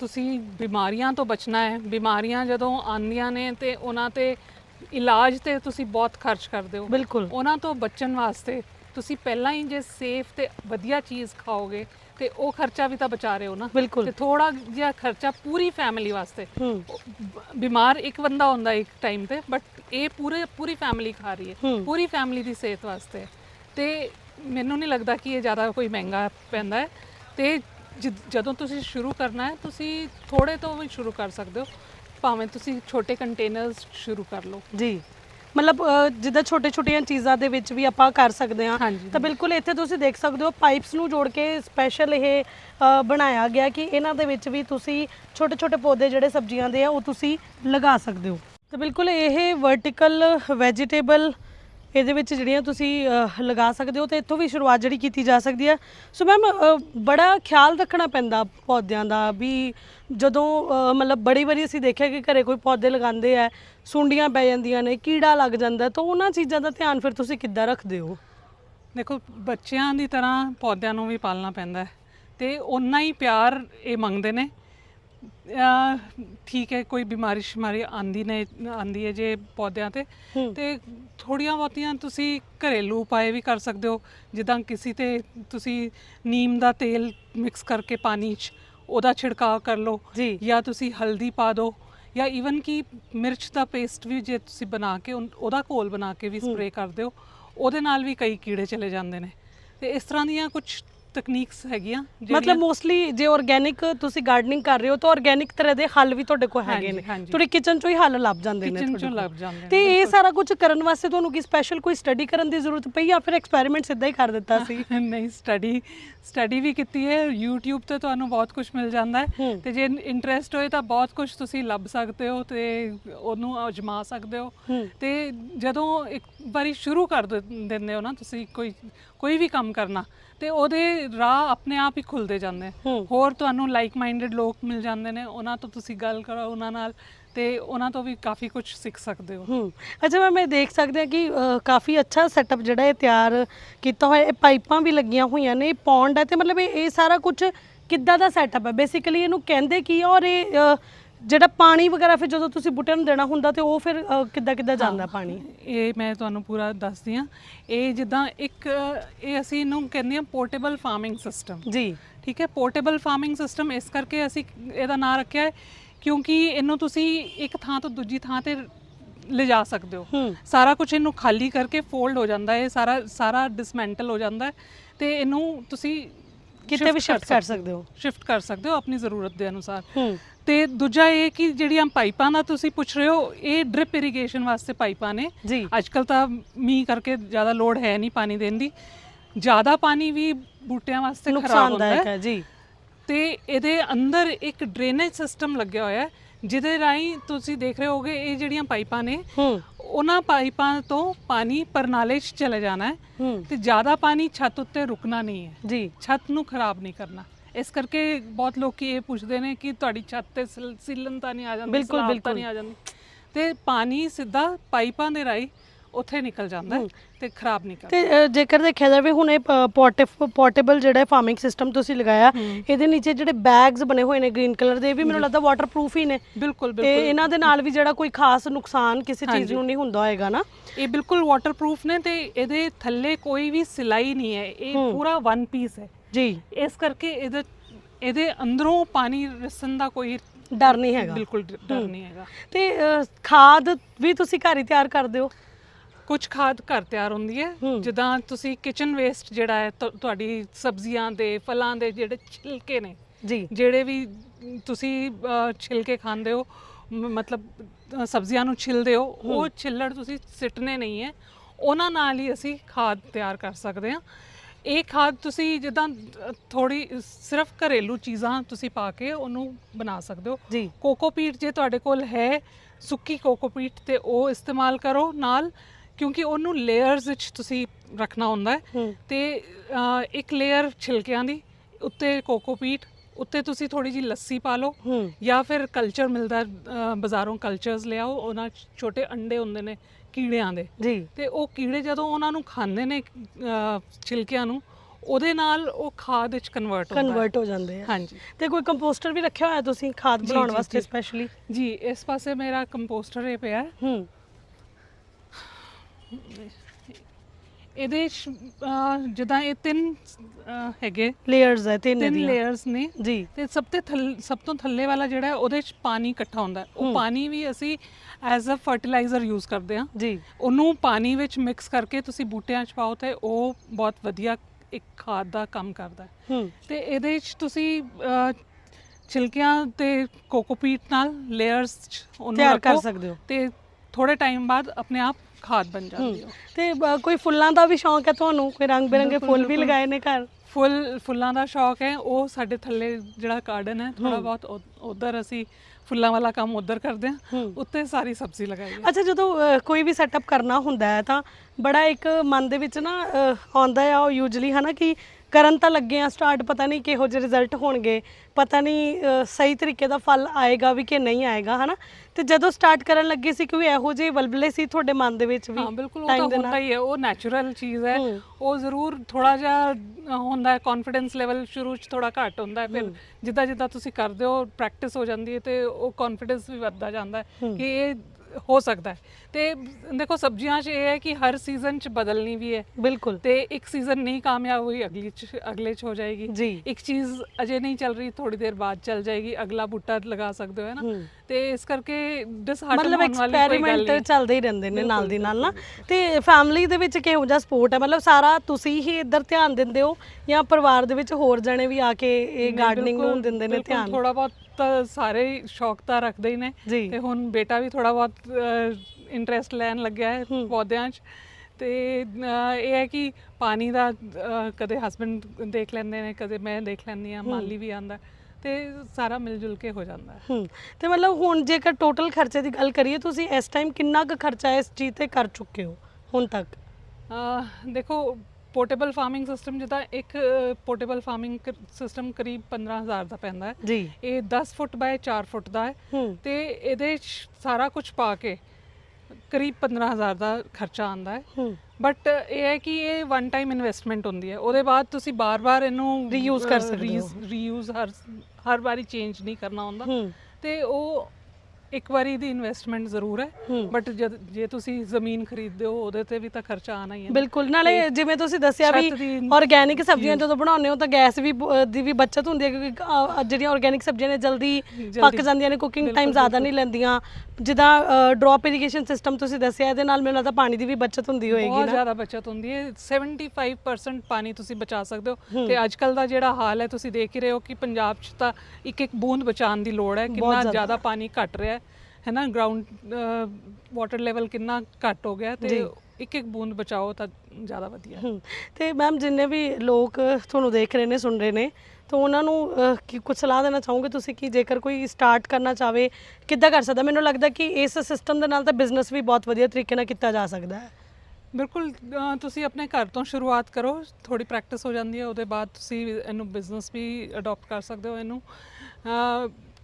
ਤੁਸੀਂ ਬਿਮਾਰੀਆਂ ਤੋਂ ਬਚਣਾ ਹੈ। ਬਿਮਾਰੀਆਂ ਜਦੋਂ ਆਉਂਦੀਆਂ ਨੇ ਤੇ ਉਹਨਾਂ ਤੇ ਇਲਾਜ ਤੇ ਤੁਸੀਂ ਬਹੁਤ ਖਰਚ ਕਰਦੇ ਹੋ। ਬਿਲਕੁਲ। ਉਹਨਾਂ ਤੋਂ ਬਚਣ ਵਾਸਤੇ ਤੁਸੀਂ ਪਹਿਲਾਂ ਹੀ ਜੇ ਸੇਫ ਤੇ ਵਧੀਆ ਚੀਜ਼ ਖਾਓਗੇ ਤੇ ਉਹ ਖਰਚਾ ਵੀ ਤਾਂ ਬਚਾ ਰਹੇ ਹੋ ਨਾ। ਬਿਲਕੁਲ। ਤੇ ਥੋੜਾ ਜਿਹਾ ਖਰਚਾ ਪੂਰੀ ਫੈਮਿਲੀ ਵਾਸਤੇ। ਹੂੰ। ਬਿਮਾਰ ਇੱਕ ਬੰਦਾ ਹੁੰਦਾ ਇੱਕ ਟਾਈਮ ਤੇ ਬਟ ਇਹ ਪੂਰੇ ਪੂਰੀ ਫੈਮਿਲੀ ਖਾ ਰਹੀ ਹੈ। ਹੂੰ। ਪੂਰੀ ਫੈਮਿਲੀ ਦੀ ਸਿਹਤ ਵਾਸਤੇ। ਤੇ ਮੈਨੂੰ ਨਹੀਂ ਲੱਗਦਾ ਕਿ ਇਹ ਜ਼ਿਆਦਾ ਕੋਈ ਮਹਿੰਗਾ ਪੈਂਦਾ ਹੈ। ਤੇ ਜਦ- ਜਦੋਂ ਤੁਸੀਂ ਸ਼ੁਰੂ ਕਰਨਾ ਹੈ ਤੁਸੀਂ ਥੋੜੇ ਤੋਂ ਵੀ ਸ਼ੁਰੂ ਕਰ ਸਕਦੇ ਹੋ। ਭਾਵੇਂ ਤੁਸੀਂ ਛੋਟੇ ਕੰਟੇਨਰਸ ਸ਼ੁਰੂ ਕਰ ਲਓ। ਜੀ। ਮਤਲਬ ਜਿੱਦਾਂ ਛੋਟੇ ਛੋਟੀਆਂ ਚੀਜ਼ਾਂ ਦੇ ਵਿੱਚ ਵੀ ਆਪਾਂ ਕਰ ਸਕਦੇ ਹਾਂ। ਤਾਂ ਬਿਲਕੁਲ ਇੱਥੇ ਤੁਸੀਂ ਦੇਖ ਸਕਦੇ ਹੋ ਪਾਈਪਸ ਨੂੰ ਜੋੜ ਕੇ ਸਪੈਸ਼ਲ ਇਹ ਬਣਾਇਆ ਗਿਆ ਕਿ ਇਹਨਾਂ ਦੇ ਵਿੱਚ ਵੀ ਤੁਸੀਂ ਛੋਟੇ ਛੋਟੇ ਪੌਦੇ ਜਿਹੜੇ ਸਬਜ਼ੀਆਂ ਦੇ ਆ ਉਹ ਤੁਸੀਂ ਲਗਾ ਸਕਦੇ ਹੋ। ਤਾਂ ਬਿਲਕੁਲ ਇਹ ਵਰਟੀਕਲ ਵੈਜੀਟੇਬਲ ਇਹਦੇ ਵਿੱਚ ਜਿਹੜੀਆਂ ਤੁਸੀਂ ਅ, ਲਗਾ ਸਕਦੇ ਹੋ ਤੇ ਇੱਥੋਂ ਵੀ ਸ਼ੁਰੂਆਤ ਜਿਹੜੀ ਕੀਤੀ ਜਾ ਸਕਦੀ ਹੈ। ਸੋ ਮੈਮ ਬੜਾ ਖਿਆਲ ਰੱਖਣਾ ਪੈਂਦਾ ਪੌਦਿਆਂ ਦਾ ਵੀ ਜਦੋਂ ਅ, ਮਤਲਬ ਬੜੀ ਵਾਰੀ ਅਸੀਂ ਦੇਖਿਆ ਕਿ ਘਰੇ ਕੋਈ ਪੌਦੇ ਲਗਾਉਂਦੇ ਆ ਸੁੰਡੀਆਂ ਪੈ ਜਾਂਦੀਆਂ ਨੇ ਕੀੜਾ ਲੱਗ ਜਾਂਦਾ ਤਾਂ ਉਹਨਾਂ ਚੀਜ਼ਾਂ ਦਾ ਧਿਆਨ ਫਿਰ ਤੁਸੀਂ ਕਿੱਦਾਂ ਰੱਖਦੇ ਹੋ? ਦੇਖੋ ਬੱਚਿਆਂ ਦੀ ਤਰ੍ਹਾਂ ਪੌਦਿਆਂ ਨੂੰ ਵੀ ਪਾਲਣਾ ਪੈਂਦਾ ਹੈ ਤੇ ਓਨਾ ਹੀ ਪਿਆਰ ਇਹ ਮੰਗਦੇ ਨੇ ਅਹ ਠੀਕ ਹੈ ਕੋਈ ਬਿਮਾਰੀ ਸ਼ਿਮਾਰੀ ਆਂਦੀ ਨੇ ਆਂਦੀ ਹੈ ਜੇ ਪੌਦਿਆਂ ਤੇ। ਹੂੰ। ਤੇ ਥੋੜੀਆਂ ਬਹੁਤੀਆਂ ਤੁਸੀਂ ਘਰੇਲੂ ਉਪਾਏ ਵੀ ਕਰ ਸਕਦੇ ਹੋ। ਜਿੱਦਾਂ ਕਿਸੇ ਤੇ ਤੁਸੀਂ ਨੀਮ ਦਾ ਤੇਲ ਮਿਕਸ ਕਰਕੇ ਪਾਣੀ 'ਚ ਉਹਦਾ ਛਿੜਕਾਅ ਕਰ ਲਓ। ਜੀ। ਜਾਂ ਤੁਸੀਂ ਹਲਦੀ ਪਾ ਦਿਓ ਜਾਂ ਈਵਨ ਕਿ ਮਿਰਚ ਦਾ ਪੇਸਟ ਵੀ ਜੇ ਤੁਸੀਂ ਬਣਾ ਕੇ ਉਨ- ਉਹਦਾ ਘੋਲ ਬਣਾ ਕੇ ਵੀ ਸਪਰੇਅ ਕਰ ਦਿਓ। ਉਹਦੇ ਨਾਲ ਵੀ ਕਈ ਕੀੜੇ ਚਲੇ ਜਾਂਦੇ ਨੇ। ਤੇ ਇਸ ਤਰ੍ਹਾਂ ਦੀਆਂ ਕੁਝ ਤਕਨੀਕਸ ਹੈਗੀਆਂ ਮਤਲਬ ਮੋਸਟਲੀ ਜੇ ਆਰਗੈਨਿਕ ਤੁਸੀਂ ਗਾਰਡਨਿੰਗ ਕਰ ਰਹੇ ਹੋ ਤਾਂ ਆਰਗੈਨਿਕ ਤਰ੍ਹਾਂ ਦੇ ਹੱਲ ਵੀ ਤੁਹਾਡੇ ਕੋਲ ਹੈਗੇ ਨੇ। ਤੁਹਾਡੇ ਕਿਚਨ ਚੋਂ ਹੀ ਹੱਲ ਲੱਭ ਜਾਂਦੇ ਨੇ ਕਿਚਨ ਚੋਂ। ਲੱਭ ਜਾਂਦੇ ਤੇ ਇਹ ਸਾਰਾ ਕੁਝ ਕਰਨ ਵਾਸਤੇ ਤੁਹਾਨੂੰ ਕੀ ਸਪੈਸ਼ਲ ਕੋਈ ਸਟੱਡੀ ਕਰਨ ਦੀ ਜ਼ਰੂਰਤ ਪਈ ਜਾਂ ਫਿਰ ਐਕਸਪੈਰੀਮੈਂਟ ਸਿੱਧਾ ਹੀ ਕਰ ਦਿੱਤਾ ਸੀ ਨਹੀਂ ਸਟੱਡੀ ਸਟੱਡੀ ਵੀ ਕੀਤੀ ਹੈ YouTube ਤੇ ਤੁਹਾਨੂੰ ਬਹੁਤ ਕੁਝ ਮਿਲ ਜਾਂਦਾ ਹੈ। ਤੇ ਜੇ ਇੰਟਰਸਟ ਹੋਏ ਤਾਂ ਬਹੁਤ ਕੁਝ ਤੁਸੀਂ ਲੱਭ ਸਕਦੇ ਹੋ ਤੇ ਉਹਨੂੰ ਅਜਮਾ ਸਕਦੇ ਹੋ। ਤੇ ਜਦੋਂ ਇੱਕ ਵਾਰੀ ਸ਼ੁਰੂ ਕਰ ਦਿੰਦੇ ਹੋ ਨਾ ਤੁਸੀਂ ਕੋਈ ਕੋਈ ਵੀ ਕੰਮ ਕਰਨਾ ਤੇ ਉਹਦੇ ਰਾਹ ਆਪਣੇ ਆਪ ਹੀ ਖੁੱਲਦੇ ਜਾਂਦੇ। ਹੋਰ ਤੁਹਾਨੂੰ ਲਾਈਕ ਮਾਈਂਡਡ ਲੋਕ ਮਿਲ ਜਾਂਦੇ ਨੇ ਉਹਨਾਂ ਤੋਂ ਤੁਸੀਂ ਗੱਲ ਕਰੋ ਉਹਨਾਂ ਨਾਲ ਤੇ ਉਹਨਾਂ ਤੋਂ ਵੀ ਕਾਫੀ ਕੁਝ ਸਿੱਖ ਸਕਦੇ ਹੋ। ਹੂੰ। ਅੱਛਾ ਮੈਂ ਮੈਂ ਦੇਖ ਸਕਦੇ ਹਾਂ ਕਿ ਕਾਫੀ ਅੱਛਾ ਸੈਟਅਪ ਜਿਹੜਾ ਇਹ ਤਿਆਰ ਕੀਤਾ ਹੋਇਆ ਇਹ ਪਾਈਪਾਂ ਵੀ ਲੱਗੀਆਂ ਹੋਈਆਂ ਨੇ ਇਹ ਪੌਂਡ ਹੈ ਤੇ ਮਤਲਬ ਇਹ ਸਾਰਾ ਕੁਝ ਕਿੱਦਾਂ ਦਾ ਸੈਟਅਪ ਹੈ? ਬੇਸਿਕਲੀ ਇਹਨੂੰ ਕਹਿੰਦੇ ਕੀ ਆ ਔਰ ਇਹ ਜਿਹੜਾ ਪਾਣੀ ਵਗੈਰਾ ਫਿਰ ਜਦੋਂ ਤੁਸੀਂ ਬੂਟਿਆਂ ਨੂੰ ਦੇਣਾ ਹੁੰਦਾ ਤੇ ਉਹ ਫਿਰ ਅ, ਕਿੱਦਾਂ ਕਿੱਦਾਂ ਜਾਂਦਾ ਪਾਣੀ? ਇਹ ਮੈਂ ਤੁਹਾਨੂੰ ਪੂਰਾ ਦੱਸਦੀ ਹਾਂ। ਇਹ ਜਿੱਦਾਂ ਇੱਕ ਇਹ ਅਸੀਂ ਇਹਨੂੰ ਕਹਿੰਦੇ ਹਾਂ ਪੋਰਟੇਬਲ ਫਾਰਮਿੰਗ ਸਿਸਟਮ ਜੀ। ਠੀਕ ਹੈ ਪੋਰਟੇਬਲ ਫਾਰਮਿੰਗ ਸਿਸਟਮ ਇਸ ਕਰਕੇ ਅਸੀਂ ਇਹਦਾ ਨਾਮ ਰੱਖਿਆ ਹੈ ਕਿਉਂਕਿ ਇਹਨੂੰ ਤੁਸੀਂ ਇੱਕ ਥਾਂ ਤੋਂ ਦੂਜੀ ਥਾਂ ਤੇ ਲਿਜਾ ਸਕਦੇ ਹੋ। ਹੂੰ। ਸਾਰਾ ਕੁਝ ਇਹਨੂੰ ਖਾਲੀ ਕਰਕੇ ਫੋਲਡ ਹੋ ਜਾਂਦਾ ਹੈ ਸਾਰਾ ਸਾਰਾ ਡਿਸਮੈਂਟਲ ਹੋ ਜਾਂਦਾ ਹੈ ਤੇ ਇਹਨੂੰ ਤੁਸੀਂ ਕਿਤੇ ਵੀ shift ਕਰ ਸਕਦੇ ਹੋ। ਸ਼ਿਫਟ ਕਰ ਸਕਦੇ ਹੋ ਆਪਣੀ ਜ਼ਰੂਰਤ ਦੇ ਅਨੁਸਾਰ। ਹੂੰ। ਤੇ ਦੂਜਾ ਇਹ ਕਿ ਜਿਹੜੀਆਂ ਪਾਈਪਾਂ ਦਾ ਤੁਸੀਂ ਪੁੱਛ ਰਹੇ ਹੋ ਇਹ ਡ੍ਰਿਪ ਇਰੀਗੇਸ਼ਨ ਵਾਸਤੇ ਪਾਈਪਾਂ ਨੇ। ਜੀ। ਅੱਜ ਕੱਲ ਤਾਂ ਮੀਂਹ ਕਰਕੇ ਜ਼ਿਆਦਾ ਲੋੜ ਹੈ ਨਹੀਂ ਪਾਣੀ ਦੇਣ ਦੀ। ਜ਼ਿਆਦਾ ਪਾਣੀ ਵੀ ਬੂਟਿਆਂ ਵਾਸਤੇ ਖਰਾਬ ਹੁੰਦਾ ਹੈ। ਜੀ। ਤੇ ਇਹਦੇ ਅੰਦਰ ਇੱਕ ਡਰੇਨੇਜ ਸਿਸਟਮ ਲੱਗਿਆ ਹੋਇਆ ਹੈ ਜਿਹਦੇ ਰਾਹੀਂ ਤੁਸੀਂ ਦੇਖ ਰਹੇ ਹੋਗੇ ਇਹ ਜਿਹੜੀਆਂ ਪਾਈਪਾਂ ਨੇ ਉਹਨਾਂ ਪਾਈਪਾਂ ਤੋਂ ਪਾਣੀ ਪਰਨਾਲੇ 'ਚ ਚਲੇ ਜਾਣਾ ਹੂੰ। ਤੇ ਜ਼ਿਆਦਾ ਪਾਣੀ ਛੱਤ ਉੱਤੇ ਰੁਕਣਾ ਨਹੀਂ ਹੈ। ਜੀ। ਛੱਤ ਨੂੰ ਖਰਾਬ ਨਹੀਂ ਕਰਨਾ। ਇਸ ਕਰਕੇ ਬਹੁਤ ਲੋਕੀ ਇਹ ਪੁੱਛਦੇ ਨੇ ਕਿ ਤੁਹਾਡੀ ਛੱਤ ਤੇ ਸਿਲ- ਸਿਲਨ ਤਾਂ ਨਹੀਂ ਆ ਜਾਂਦੀ ਬਿਲਕੁਲ, ਸਲਾਬ ਤਾਂ ਬਿਲਕੁਲ। ਨਹੀਂ ਆ ਜਾਂਦੀ ਤੇ ਪਾਣੀ ਸਿੱਧਾ ਪਾਈਪਾਂ ਦੇ ਰਾਹੀਂ ਉੱਥੇ ਨਿਕਲ ਜਾਂਦਾ ਹੈ ਤੇ ਖਰਾਬ ਨਹੀਂ ਕਰਦਾ। ਤੇ ਜੇਕਰ ਦੇਖਿਆ ਜਾਵੇ ਹੁਣ ਇਹ ਪੋਰਟੇਬਲ ਜਿਹੜਾ ਫਾਰਮਿੰਗ ਸਿਸਟਮ ਤੁਸੀਂ ਲਗਾਇਆ ਇਹਦੇ ਨੀਚੇ ਜਿਹੜੇ ਬੈਗਸ ਬਣੇ ਹੋਏ ਨੇ ਗ੍ਰੀਨ ਕਲਰ ਦੇ ਇਹ ਵੀ ਮੈਨੂੰ ਲੱਗਦਾ ਵਾਟਰਪ੍ਰੂਫ ਹੀ ਨੇ। ਬਿਲਕੁਲ ਤੇ ਬਿਲਕੁਲ। ਇਹਨਾਂ ਦੇ ਨਾਲ ਵੀ ਜਿਹੜਾ ਕੋਈ ਖਾਸ ਨੁਕਸਾਨ ਕਿਸੇ ਚੀਜ਼। ਨੂੰ ਨਹੀਂ ਹੁੰਦਾ ਹੋਏਗਾ ਨਾ। ਇਹ ਬਿਲਕੁਲ ਵਾਟਰਪ੍ਰੂਫ ਨੇ ਤੇ ਇਹਦੇ ਥੱਲੇ ਕੋਈ ਵੀ ਸਿਲਾਈ ਨਹੀਂ ਹੈ। ਇਹ ਪੂਰਾ ਵਨ ਪੀਸ ਹੈ। ਜੀ। ਇਸ ਕਰਕੇ ਇਹਦੇ ਇਹਦੇ ਅੰਦਰੋਂ ਪਾਣੀ ਰਿਸਣ ਦਾ ਕੋਈ ਡਰ ਨਹੀਂ ਹੈਗਾ। ਬਿਲਕੁਲ ਡਰ ਨਹੀਂ ਹੈਗਾ। ਤੇ ਖਾਦ ਵੀ ਤੁਸੀਂ ਘਰ ਹੀ ਤਿਆਰ ਕਰਦੇ ਹੋ? ਕੁਝ ਖਾਦ ਘਰ ਤਿਆਰ ਹੁੰਦੀ ਹੈ। ਜਿੱਦਾਂ ਤੁਸੀਂ ਕਿਚਨ ਵੇਸਟ ਜਿਹੜਾ ਹੈ ਤੁ- ਤੁਹਾਡੀ ਸਬਜ਼ੀਆਂ ਦੇ ਫਲਾਂ ਦੇ ਜਿਹੜੇ ਛਿਲਕੇ ਨੇ ਜੀ। ਜਿਹੜੇ ਵੀ ਤੁਸੀਂ ਅ, ਛਿਲਕੇ ਖਾਂਦੇ ਹੋ ਮ- ਮਤਲਬ ਅ, ਸਬਜ਼ੀਆਂ ਨੂੰ ਛਿਲਦੇ ਹੋ ਉਹ ਛਿੱਲੜ ਤੁਸੀਂ ਸਿੱਟਨੇ ਨਹੀਂ ਹੈ। ਉਹਨਾਂ ਨਾਲ ਹੀ ਅਸੀਂ ਖਾਦ ਤਿਆਰ ਕਰ ਸਕਦੇ ਹਾਂ। ਇਹ ਖਾਦ ਤੁਸੀਂ ਜਿੱਦਾਂ ਥੋੜੀ ਸਿਰਫ ਘਰੇਲੂ ਚੀਜ਼ਾਂ ਤੁਸੀਂ ਪਾ ਕੇ ਉਹਨੂੰ ਬਣਾ ਸਕਦੇ ਹੋ। ਜੀ। ਕੋਕੋਪੀਟ ਜੇ ਤੁਹਾਡੇ ਕੋਲ ਹੈ ਸੁੱਕੀ ਕੋਕੋਪੀਟ ਤੇ ਉਹ ਇਸਤੇਮਾਲ ਕਰੋ। ਨਾਲ ਕਿਉਂਕਿ ਉਹਨੂੰ ਲੇਅਰਸ ਵਿੱਚ ਤੁਸੀਂ ਰੱਖਣਾ ਹੁੰਦਾ ਹੈ। ਤੇ ਇੱਕ ਲੇਅਰ ਛਿਲਕਿਆਂ ਦੀ ਉੱਤੇ ਕੋਕੋਪੀਟ ਉੱਤੇ ਤੁਸੀਂ ਥੋੜੀ ਜੀ ਲੱਸੀ ਪਾ ਲਓ। ਜਾਂ ਫਿਰ ਕਲਚਰ ਮਿਲਦਾ ਬਾਜ਼ਾਰੋਂ ਕਲਚਰਸ ਲਿਆਓ ਉਹਨਾਂ ਛੋਟੇ ਅੰਡੇ ਹੁੰਦੇ ਨੇ ਕੀੜਿਆਂ ਦੇ। ਜੀ। ਤੇ ਉਹ ਕੀੜੇ ਜਦੋਂ ਉਹਨਾਂ ਨੂੰ ਖਾਂਦੇ ਨੇ ਛਿਲਕਿਆਂ ਨੂੰ ਉਹਦੇ ਨਾਲ ਉਹ ਖਾਦ ਵਿੱਚ ਕਨਵਰਟ ਹੁੰਦਾ ਕਨਵਰਟ ਹੋ ਜਾਂਦੇ ਆ। ਹਾਂਜੀ। ਤੇ ਕੋਈ ਕੰਪੋਸਟਰ ਵੀ ਰੱਖਿਆ ਹੋਇਆ ਤੁਸੀਂ ਖਾਦ ਬਣਾਉਣ ਵਾਸਤੇ। ਸਪੈਸ਼ਲੀ ਜੀ ਇਸ ਪਾਸੇ ਮੇਰਾ ਕੰਪੋਸਟਰ ਇਹ ਪਿਆ ਹੂੰ। ਇਹਦੇ ਅਹ, ਜਿੱਦਾਂ ਇਹ ਤਿੰਨ ਅਹ, ਹੈਗੇ। ਲੇਅਰਸ ਹੈ ਤਿੰਨ ਤਿੰਨ ਦੀਆਂ ਲੇਅਰਸ ਨੇ। ਜੀ। ਤੇ ਸਭ ਤੋਂ ਥੱਲ ਸਭ ਤੋਂ ਥੱਲੇ ਵਾਲਾ ਜਿਹੜਾ ਹੈ ਉਹਦੇ 'ਚ ਪਾਣੀ ਇਕੱਠਾ ਹੁੰਦਾ ਹੈ। ਉਹ ਪਾਣੀ ਵੀ ਅਸੀਂ ਐਜ਼ ਅ ਫਰਟੀਲਾਈਜ਼ਰ ਯੂਜ਼ ਕਰਦੇ ਹਾਂ। ਜੀ। ਉਹਨੂੰ ਪਾਣੀ ਵਿੱਚ ਮਿਕਸ ਕਰਕੇ ਤੁਸੀਂ ਬੂਟਿਆਂ 'ਚ ਪਾਓ ਤੇ ਉਹ ਬਹੁਤ ਵਧੀਆ ਇੱਕ ਖਾਦ ਦਾ ਕੰਮ ਕਰਦਾ ਹੈ। ਹੂੰ। ਤੇ ਇਹਦੇ 'ਚ ਤੁਸੀਂ ਅਹ, ਛਿਲਕਿਆਂ ਤੇ ਕੋਕੋਪੀਟ ਨਾਲ ਲੇਅਰਸ ਉਹਨੂੰ ਤਿਆਰ ਕਰ ਰੱਖੋ ਸਕਦੇ ਹੋ। ਤੇ ਥੋੜੇ ਟਾਈਮ ਬਾਅਦ ਆਪਣੇ ਆਪ ਖਾਦ ਬਣ ਜਾਂਦੀ ਹੈ। ਤੇ ਬ- ਕੋਈ ਫੁੱਲਾਂ ਦਾ ਵੀ ਸ਼ੌਂਕ ਹੈ ਤੁਹਾਨੂੰ? ਕੋਈ ਰੰਗ ਬਿਰੰਗੇ ਫੁੱਲ ਵੀ ਲਗਾਏ ਨੇ ਘਰ? ਫੁੱਲ ਫੁੱਲਾਂ ਦਾ ਸ਼ੌਕ ਹੈ। ਉਹ ਸਾਡੇ ਥੱਲੇ ਜਿਹੜਾ ਗਾਰਡਨ ਹੈ ਥੋੜਾ ਬਹੁਤ ਉਧਰ ਅਸੀਂ ਫੁੱਲਾਂ ਵਾਲਾ ਕੰਮ ਉਧਰ ਕਰਦੇ ਹਾਂ। ਹੂੰ। ਉੱਤੇ ਸਾਰੀ ਸਬਜ਼ੀ ਲਗਾਈ ਹੈ। ਅੱਛਾ ਜਦੋਂ ਕੋਈ ਵੀ ਸੈਟਅਪ ਕਰਨਾ ਹੁੰਦਾ ਹੈ ਤਾਂ ਬੜਾ ਇੱਕ ਮਨ ਦੇ ਵਿੱਚ ਨਾ ਆਉਂਦਾ ਆ ਉਹ ਯੂਜੂਲੀ ਹਨਾ ਕਿ ਕਰਨ ਤਾਂ ਲੱਗੇ ਆ ਸਟਾਰਟ ਪਤਾ ਨਹੀਂ ਕਿਹੋ ਜਿਹੇ ਰਿਜ਼ਲਟ ਹੋਣਗੇ ਪਤਾ ਨਹੀਂ ਅ, ਸਹੀ ਤਰੀਕੇ ਦਾ ਫਲ ਆਏਗਾ ਵੀ ਕਿ ਨਹੀਂ ਆਏਗਾ ਹਨਾ ਤੇ ਜਦੋਂ ਸਟਾਰਟ ਕਰਨ ਲੱਗੇ ਸੀ ਕੋਈ ਇਹੋ ਜਿਹੇ ਵਲਵਲੇ ਸੀ ਤੁਹਾਡੇ ਮਨ ਦੇ ਵਿੱਚ ਵੀ ਹਾਂ ਬਿਲਕੁਲ ਉਹ time ਤਾਂ ਦੇ ਹੁੰਦਾ ਨਾਲ? ਹੀ ਹੈ ਉਹ ਨੈਚੁਰਲ ਚੀਜ਼ ਹੈ। ਉਹ ਜ਼ਰੂਰ ਥੋੜਾ ਜਿਹਾ ਅ, ਹੁੰਦਾ ਹੈ ਕੌਨਫੀਡੈਂਸ ਲੈਵਲ ਸ਼ੁਰੂ ਚ ਥੋੜਾ ਘੱਟ ਹੁੰਦਾ ਹੈ ਫਿਰ ਜਿੱਦਾਂ ਜਿੱਦਾਂ ਤੁਸੀਂ ਕਰਦੇ ਹੋ ਪ੍ਰੈਕਟਿਸ ਹੋ ਜਾਂਦੀ ਹੈ ਤੇ ਉਹ ਕੌਨਫੀਡੈਂਸ ਵੀ ਵੱਧਦਾ ਜਾਂਦਾ ਹੈ ਕਿ ਇਹ ਹੋ ਸਕਦਾ ਹੈ। ਤੇ ਦੇਖੋ ਸਬਜ਼ੀਆਂ 'ਚ ਇਹ ਹੈ ਕਿ ਹਰ ਸੀਜ਼ਨ 'ਚ ਬਦਲਣੀ ਵੀ ਹੈ। ਬਿਲਕੁਲ। ਤੇ ਇੱਕ ਸੀਜ਼ਨ ਨਹੀਂ ਕਾਮਯਾਬ ਹੋਈ ਅਗਲੀ ਚ ਅਗਲੇ ਚ ਹੋ ਜਾਏਗੀ। ਜੀ। ਇੱਕ ਚੀਜ਼ ਅਜੇ ਨਹੀਂ ਚੱਲ ਰਹੀ ਥੋੜੀ ਦੇਰ ਬਾਅਦ ਚੱਲ ਜਾਏਗੀ ਅਗਲਾ ਬੂਟਾ ਲਗਾ ਸਕਦੇ ਹੋ ਹੈ ਨਾ। ਤੇ ਇਸ ਕਰਕੇ ਡਿਸਹਾਰਟਨ ਮਤਲਬ ਐਕਸਪੈਰੀਮੈਂਟ ਚੱਲਦੇ ਹੀ ਰਹਿੰਦੇ ਨੇ ਨਾਲ ਦੀ ਨਾਲ ਨਾ। ਤੇ ਫੈਮਿਲੀ ਦੇ ਵਿੱਚ ਕਿਹੋ ਜਿਹਾ ਸਪੋਰਟ ਹੈ? ਮਤਲਬ ਸਾਰਾ ਤੁਸੀਂ ਹੀ ਇੱਧਰ ਧਿਆਨ ਦਿੰਦੇ ਹੋ ਜਾਂ ਪਰਿਵਾਰ ਦੇ ਵਿੱਚ ਹੋਰ ਜਣੇ ਵੀ ਆ ਕੇ ਇਹ ਗਾਰਡਨਿੰਗ ਨੂੰ ਦਿੰਦੇ ਨੇ ਧਿਆਨ? ਥੋੜਾ ਬਹੁਤ ਤਾਂ ਸਾਰੇ ਸ਼ੌਕ ਤਾਂ ਰੱਖਦੇ ਹੀ ਨੇ। ਤੇ ਹੁਣ ਬੇਟਾ ਵੀ ਥੋੜਾ ਬਹੁਤ ਇੰਟਰਸਟ ਲੈਣ ਲੱਗਿਆ ਹੈ ਪੌਦਿਆਂ 'ਚ। ਤੇ ਇਹ ਹੈ ਕਿ ਪਾਣੀ ਦਾ ਕਦੇ ਹਸਬੰਡ ਦੇਖ ਲੈਂਦੇ ਨੇ ਕਦੇ ਮੈਂ ਦੇਖ ਲੈਂਦੀ ਆ ਮਾਲੀ ਵੀ ਆਂਦਾ ਤੇ ਸਾਰਾ ਮਿਲ ਜੁਲ ਕੇ ਹੋ ਜਾਂਦਾ ਤੇ ਮਤਲਬ ਹੁਣ ਜੇਕਰ ਟੋਟਲ ਖਰਚੇ ਦੀ ਗੱਲ ਕਰੀਏ ਤੁਸੀਂ ਇਸ ਟਾਈਮ ਕਿੰਨਾ ਕੁ ਖਰਚਾ ਇਸ ਚੀਜ਼ ਤੇ ਕਰ ਚੁੱਕੇ ਹੋ ਹੁਣ ਤੱਕ? ਦੇਖੋ ਪੋਰਟੇਬਲ ਫਾਰਮਿੰਗ ਸਿਸਟਮ ਜਿੱਦਾਂ ਇੱਕ ਪੋਰਟੇਬਲ ਫਾਰਮਿੰਗ ਸਿਸਟਮ ਕਰੀਬ 15000 ਦਾ ਪੈਂਦਾ ਹੈ। ਜੀ। ਇਹ 10 ਫੁੱਟ ਬਾਏ 4 ਫੁੱਟ ਦਾ ਹੈ। ਤੇ ਇਹਦੇ ਸਾਰਾ ਕੁਝ ਪਾ ਕੇ ਕਰੀਬ 15000 ਦਾ ਖਰਚਾ ਆਂਦਾ ਹੈ। ਬਟ ਇਹ ਹੈ ਕਿ ਇਹ ਵਨ ਟਾਈਮ ਇਨਵੈਸਟਮੈਂਟ ਹੁੰਦੀ ਹੈ। ਉਹਦੇ ਬਾਅਦ ਤੁਸੀਂ ਬਾਰ-ਬਾਰ ਇਹਨੂੰ Reuse ਕਰ ਸਕਦੇ ਹੋ। ਰੀਯੂਜ਼ ਹਰ ਹਰ ਵਾਰੀ ਚੇਂਜ ਨਹੀਂ ਕਰਨਾ ਹੁੰਦਾ। ਤੇ ਉਹ ਇੱਕ ਵਾਰੀ ਦੀ ਇਨਵੈਸਟਮੈਂਟ ਜ਼ਰੂਰ ਹੈ। ਬਟ ਜਦ ਜੇ ਤੁਸੀਂ ਜ਼ਮੀਨ ਖਰੀਦਦੇ ਹੋ ਉਹਦੇ ਤੇ ਵੀ ਤਾਂ ਖਰਚਾ ਆਣਾ ਹੀ ਹੈ। ਬਿਲਕੁਲ ਨਾਲੇ ਜਿਵੇਂ ਤੁਸੀਂ ਦੱਸਿਆ ਵੀ ਆਰਗੈਨਿਕ ਸਬਜ਼ੀਆਂ ਜਦੋਂ ਬਣਾਉਂਦੇ ਹੋ ਤਾਂ ਗੈਸ ਵੀ ਦੀ ਵੀ ਬਚਤ ਹੁੰਦੀ ਹੈ ਕਿਉਂਕਿ ਜਿਹੜੀਆਂ ਆਰਗੈਨਿਕ ਸਬਜ਼ੀਆਂ ਨੇ ਜਲਦੀ ਪੱਕ ਜਾਂਦੀਆਂ ਨੇ ਕੁਕਿੰਗ ਟਾਈਮ ਜ਼ਿਆਦਾ ਨਹੀਂ ਲੈਂਦੀਆਂ। ਜਿੱਦਾਂ ਡ੍ਰੌਪ ਇਰੀਗੇਸ਼ਨ ਸਿਸਟਮ ਤੁਸੀਂ ਦੱਸਿਆ ਇਹਦੇ ਨਾਲ ਮੈਨੂੰ ਲੱਗਦਾ ਪਾਣੀ ਦੀ ਵੀ ਬਚਤ ਹੁੰਦੀ ਹੋਏਗੀ ਬਹੁਤ ਜ਼ਿਆਦਾ ਬਚਤ ਹੁੰਦੀ ਹੈ। 75% ਪਾਣੀ ਤੁਸੀਂ ਬਚਾ ਸਕਦੇ ਹੋ। ਤੇ ਅੱਜ ਕੱਲ ਦਾ ਜਿਹੜਾ ਹਾਲ ਹੈ ਤੁਸੀਂ ਦੇਖ ਹੀ ਰਹੇ ਹੋ ਕਿ ਪੰਜਾਬ 'ਚ ਤਾਂ ਇੱਕ ਇੱਕ ਬੂੰਦ ਬਚਾਉਣ ਦੀ ਲੋੜ ਹੈ। ਕਿੰਨਾ। ਜ਼ਿਆਦਾ ਪਾਣੀ ਘਟ ਰਿਹਾ ਹੈ। ਹੈ ਨਾ ਗਰਾਊਂਡ ਵਾਟਰ ਲੈਵਲ ਕਿੰਨਾ ਘਟ ਹੋ ਗਿਆ ਤੇ ਇੱਕ ਇੱਕ ਬੂੰਦ ਬਚਾਓ ਤਾਂ ਜ਼ਿਆਦਾ ਵਧੀਆ। ਤੇ ਮੈਮ ਜਿੰਨੇ ਵੀ ਲੋਕ ਤੁਹਾਨੂੰ ਦੇਖ ਰਹੇ ਨੇ ਸੁਣ ਰਹੇ ਨੇ ਤਾਂ ਉਹਨਾਂ ਨੂੰ ਕੀ ਕੁਝ ਸਲਾਹ ਦੇਣਾ ਚਾਹੋਗੇ ਤੁਸੀਂ ਕਿ ਜੇਕਰ ਕੋਈ ਸਟਾਰਟ ਕਰਨਾ ਚਾਵੇ ਕਿੱਦਾਂ ਕਰ ਸਕਦਾ? ਮੈਨੂੰ ਲੱਗਦਾ ਕਿ ਇਸ ਸਿਸਟਮ ਦੇ ਨਾਲ ਤਾਂ ਬਿਜ਼ਨਸ ਵੀ ਬਹੁਤ ਵਧੀਆ ਤਰੀਕੇ ਨਾਲ ਕੀਤਾ ਜਾ ਸਕਦਾ ਹੈ। ਬਿਲਕੁਲ ਤੁਸੀਂ ਆਪਣੇ ਘਰ ਤੋਂ ਸ਼ੁਰੂਆਤ ਕਰੋ ਥੋੜੀ ਪ੍ਰੈਕਟਿਸ ਹੋ ਜਾਂਦੀ ਹੈ ਉਹਦੇ ਬਾਅਦ ਤੁਸੀਂ ਇਹਨੂੰ ਬਿਜ਼ਨਸ ਵੀ ਅਡਾਪਟ ਕਰ ਸਕਦੇ ਹੋ ਇਹਨੂੰ।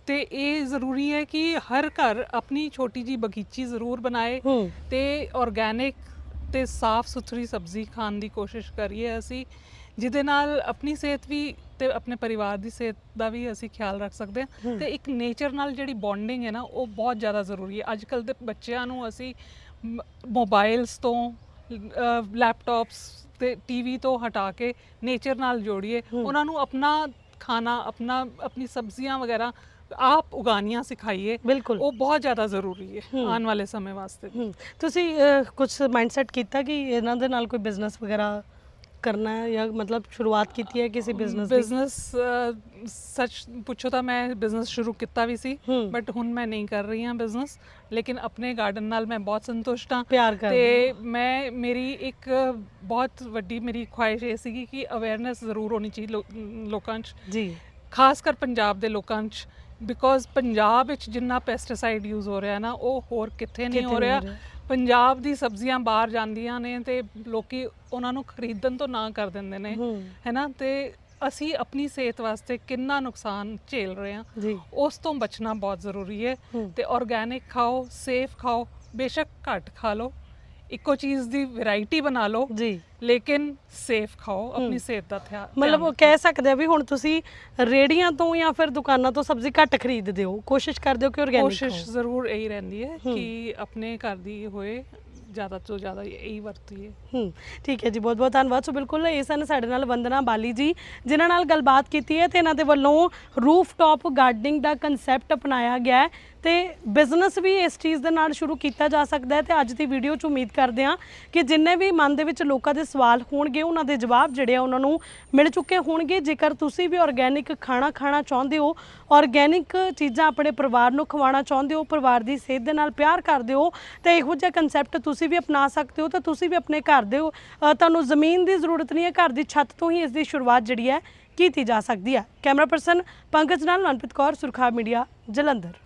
ਤੇ ਇਹ ਜ਼ਰੂਰੀ ਹੈ ਕਿ ਹਰ ਘਰ ਆਪਣੀ ਛੋਟੀ ਜੀ ਬਗੀਚੀ ਜ਼ਰੂਰ ਬਣਾਏ ਤੇ ਆਰਗੈਨਿਕ ਤੇ ਸਾਫ਼ ਸੁਥਰੀ ਸਬਜ਼ੀ ਖਾਣ ਦੀ ਕੋਸ਼ਿਸ਼ ਕਰੀਏ ਅਸੀਂ ਜਿਹਦੇ ਨਾਲ ਆਪਣੀ ਸਿਹਤ ਵੀ ਤੇ ਆਪਣੇ ਪਰਿਵਾਰ ਦੀ ਸਿਹਤ ਦਾ ਵੀ ਅਸੀਂ ਖਿਆਲ ਰੱਖ ਸਕਦੇ ਹਾਂ। ਤੇ ਇੱਕ ਨੇਚਰ ਨਾਲ ਜਿਹੜੀ ਬੌਂਡਿੰਗ ਹੈ ਨਾ ਉਹ ਬਹੁਤ ਜ਼ਿਆਦਾ ਜ਼ਰੂਰੀ ਹੈ। ਅੱਜ ਕੱਲ ਦੇ ਬੱਚਿਆਂ ਨੂੰ ਅਸੀਂ ਮੋਬਾਈਲਸ ਤੋਂ ਲੈਪਟਾਪਸ ਤੇ ਟੀਵੀ ਤੋਂ ਹਟਾ ਕੇ ਨੇਚਰ ਨਾਲ ਜੋੜੀਏ। ਉਹਨਾਂ ਨੂੰ ਆਪਣਾ ਖਾਣਾ ਆਪਣਾ ਆਪਣੀ ਸਬਜ਼ੀਆਂ ਵਗੈਰਾ ਆਪ ਉਗਾਨੀਆਂ ਸਿਖਾਈਏ ਬਿਲਕੁਲ। ਉਹ ਬਹੁਤ ਜ਼ਿਆਦਾ ਜ਼ਰੂਰੀ ਹੈ। ਆਉਣ ਵਾਲੇ ਸਮੇਂ ਵਾਸਤੇ। ਤੁਸੀਂ ਕੁਝ ਮਾਈਂਡਸੈਟ ਕੀਤਾ ਕਿ ਇਹਨਾਂ ਦੇ ਨਾਲ ਕੋਈ ਬਿਜ਼ਨਸ ਵਗੈਰਾ ਕਰਨਾ ਹੈ ਜਾਂ ਮਤਲਬ ਸ਼ੁਰੂਆਤ ਕੀਤੀ ਹੈ ਕਿਸੇ ਬਿਜ਼ਨਸ ਦੀ? ਬਿਜ਼ਨਸ ਸੱਚ ਪੁੱਛੋ ਤਾਂ ਮੈਂ ਬਿਜ਼ਨਸ ਸ਼ੁਰੂ ਕੀਤਾ ਵੀ ਸੀ। ਬਟ ਹੁਣ ਮੈਂ ਨਹੀਂ ਕਰ ਰਹੀ ਹਾਂ ਬਿਜ਼ਨਸ ਲੇਕਿਨ ਆਪਣੇ ਗਾਰਡਨ ਨਾਲ ਮੈਂ ਬਹੁਤ ਸੰਤੁਸ਼ਟ ਹਾਂ। ਪਿਆਰ ਕਰਦੇ ਤੇ ਮੈਂ ਮੇਰੀ ਇੱਕ ਬਹੁਤ ਵੱਡੀ ਮੇਰੀ ਖੁਆਇਸ਼ ਇਹ ਸੀਗੀ ਕਿ ਅਵੇਅਰਨੈਸ ਜ਼ਰੂਰ ਹੋਣੀ ਚਾਹੀਦੀ ਲੋਕਾਂ 'ਚ। ਜੀ। ਖਾਸ ਕਰ ਪੰਜਾਬ ਦੇ ਲੋਕਾਂ 'ਚ ਬਿਕੋਜ਼ ਪੰਜਾਬ ਵਿੱਚ ਜਿੰਨਾ ਪੈਸਟੀਸਾਈਡ ਯੂਜ਼ ਹੋ ਰਿਹਾ ਨਾ ਉਹ ਹੋਰ ਕਿੱਥੇ ਨਹੀਂ ਹੋ ਰਿਹਾ। ਪੰਜਾਬ ਦੀ ਸਬਜ਼ੀਆਂ ਬਾਹਰ ਜਾਂਦੀਆਂ ਨੇ ਤੇ ਲੋਕੀ ਉਹਨਾਂ ਨੂੰ ਖਰੀਦਣ ਤੋਂ ਨਾ ਕਰ ਦਿੰਦੇ ਨੇ ਹੈਨਾ? ਤੇ ਅਸੀਂ ਆਪਣੀ ਸਿਹਤ ਵਾਸਤੇ ਕਿੰਨਾ ਨੁਕਸਾਨ ਝੇਲ ਰਹੇ ਹਾਂ ਉਸ ਤੋਂ ਬਚਣਾ ਬਹੁਤ ਜ਼ਰੂਰੀ ਹੈ ਹੂੰ। ਤੇ ਆਰਗੈਨਿਕ ਖਾਓ ਸੇਫ ਖਾਓ ਬੇਸ਼ੱਕ ਘੱਟ ਖਾ ਲਓ। ਇੱਕੋ ਚੀਜ਼ ਦੀ ਵੈਰਾਈਟੀ ਬਣਾ ਲਓ ਜੀ। ਲੇਕਿਨ ਸੇਫ ਖਾਓ ਆਪਣੀ ਸਿਹਤ ਦਾ ਧਿਆਨ ਮਤਲਬ ਉਹ ਕਹਿ ਸਕਦੇ ਆ ਵੀ ਹੁਣ ਤੁਸੀਂ ਰੇੜੀਆਂ ਤੋਂ ਜਾਂ ਫਿਰ ਦੁਕਾਨਾਂ ਤੋਂ ਸਬਜ਼ੀ ਘੱਟ ਖਰੀਦਦੇ ਹੋ ਕੋਸ਼ਿਸ਼ ਕਰਦੇ ਹੋ ਕਿ ਆਰਗੈਨਿਕ ਕੋਸ਼ਿਸ਼ ਜ਼ਰੂਰ ਇਹੀ ਰਹਿੰਦੀ ਹੈ। ਕਿ ਆਪਣੇ ਘਰ ਦੀ ਹੋਏ ਜ਼ਿਆਦਾ ਤੋਂ ਜ਼ਿਆਦਾ ਇਹੀ ਵਰਤੀਏ। ਹੂੰ ਠੀਕ ਹੈ ਜੀ ਬਹੁਤ ਬਹੁਤ ਧੰਨਵਾਦ। ਸੋ ਬਿਲਕੁਲ ਇਹ ਸਨ ਸਾਡੇ ਨਾਲ ਵੰਦਨਾ ਬਾਲੀ ਜੀ ਜਿਨ੍ਹਾਂ ਨਾਲ ਗੱਲਬਾਤ ਕੀਤੀ ਹੈ ਤੇ ਇਹਨਾਂ ਦੇ ਵੱਲੋਂ ਰੂਫ ਟਾਪ ਗਾਰਡਨਿੰਗ ਦਾ ਕਨਸੈਪਟ ਅਪਣਾਇਆ ਗਿਆ ਹੈ। ਤੇ ਬਿਜ਼ਨਸ ਵੀ ਇਸ ਚੀਜ਼ ਦੇ ਨਾਲ ਸ਼ੁਰੂ ਕੀਤਾ ਜਾ ਸਕਦਾ ਹੈ ਤੇ ਅੱਜ ਦੀ ਵੀਡੀਓ 'ਚ ਉਮੀਦ ਕਰਦੇ ਹਾਂ ਕਿ ਜਿੰਨੇ ਵੀ ਮਨ ਦੇ ਵਿੱਚ ਲੋਕਾਂ ਦੇ ਸਵਾਲ ਹੋਣਗੇ, ਉਹਨਾਂ ਦੇ ਜਵਾਬ ਜਿਹੜੇ ਆ ਉਹਨਾਂ ਨੂੰ ਮਿਲ ਚੁੱਕੇ ਹੋਣਗੇ। ਜੇਕਰ ਤੁਸੀਂ ਵੀ ਆਰਗੈਨਿਕ ਖਾਣਾ ਖਾਣਾ ਚਾਹੁੰਦੇ ਹੋ ਆਰਗੈਨਿਕ ਚੀਜ਼ਾਂ ਆਪਣੇ ਪਰਿਵਾਰ ਨੂੰ ਖਵਾਉਣਾ ਚਾਹੁੰਦੇ ਹੋ, ਪਰਿਵਾਰ ਦੀ ਸਿਹਤ ਦੇ ਨਾਲ ਪਿਆਰ ਕਰਦੇ ਹੋ, ਤੇ ਇਹੋ ਜਿਹਾ ਕਨਸੈਪਟ ਤੁਸੀਂ ਵੀ ਅਪਣਾ ਸਕਦੇ ਹੋ, ਤਾਂ ਤੁਸੀਂ ਵੀ ਆਪਣੇ ਘਰ ਦੇ ਤੁਹਾਨੂੰ ਜ਼ਮੀਨ ਦੀ ਜ਼ਰੂਰਤ ਨਹੀਂ ਹੈ, ਘਰ ਦੀ ਛੱਤ ਤੋਂ ਹੀ ਇਸ ਦੀ ਸ਼ੁਰੂਆਤ ਜਿਹੜੀ ਹੈ ਕੀਤੀ ਜਾ ਸਕਦੀ ਹੈ। ਕੈਮਰਾ ਪਰਸਨ ਪੰਕਜ ਨਾਲ ਮਨਪ੍ਰੀਤ ਕੌਰ, ਸੁਰਖਾ ਮੀਡੀਆ, ਜਲੰਧਰ।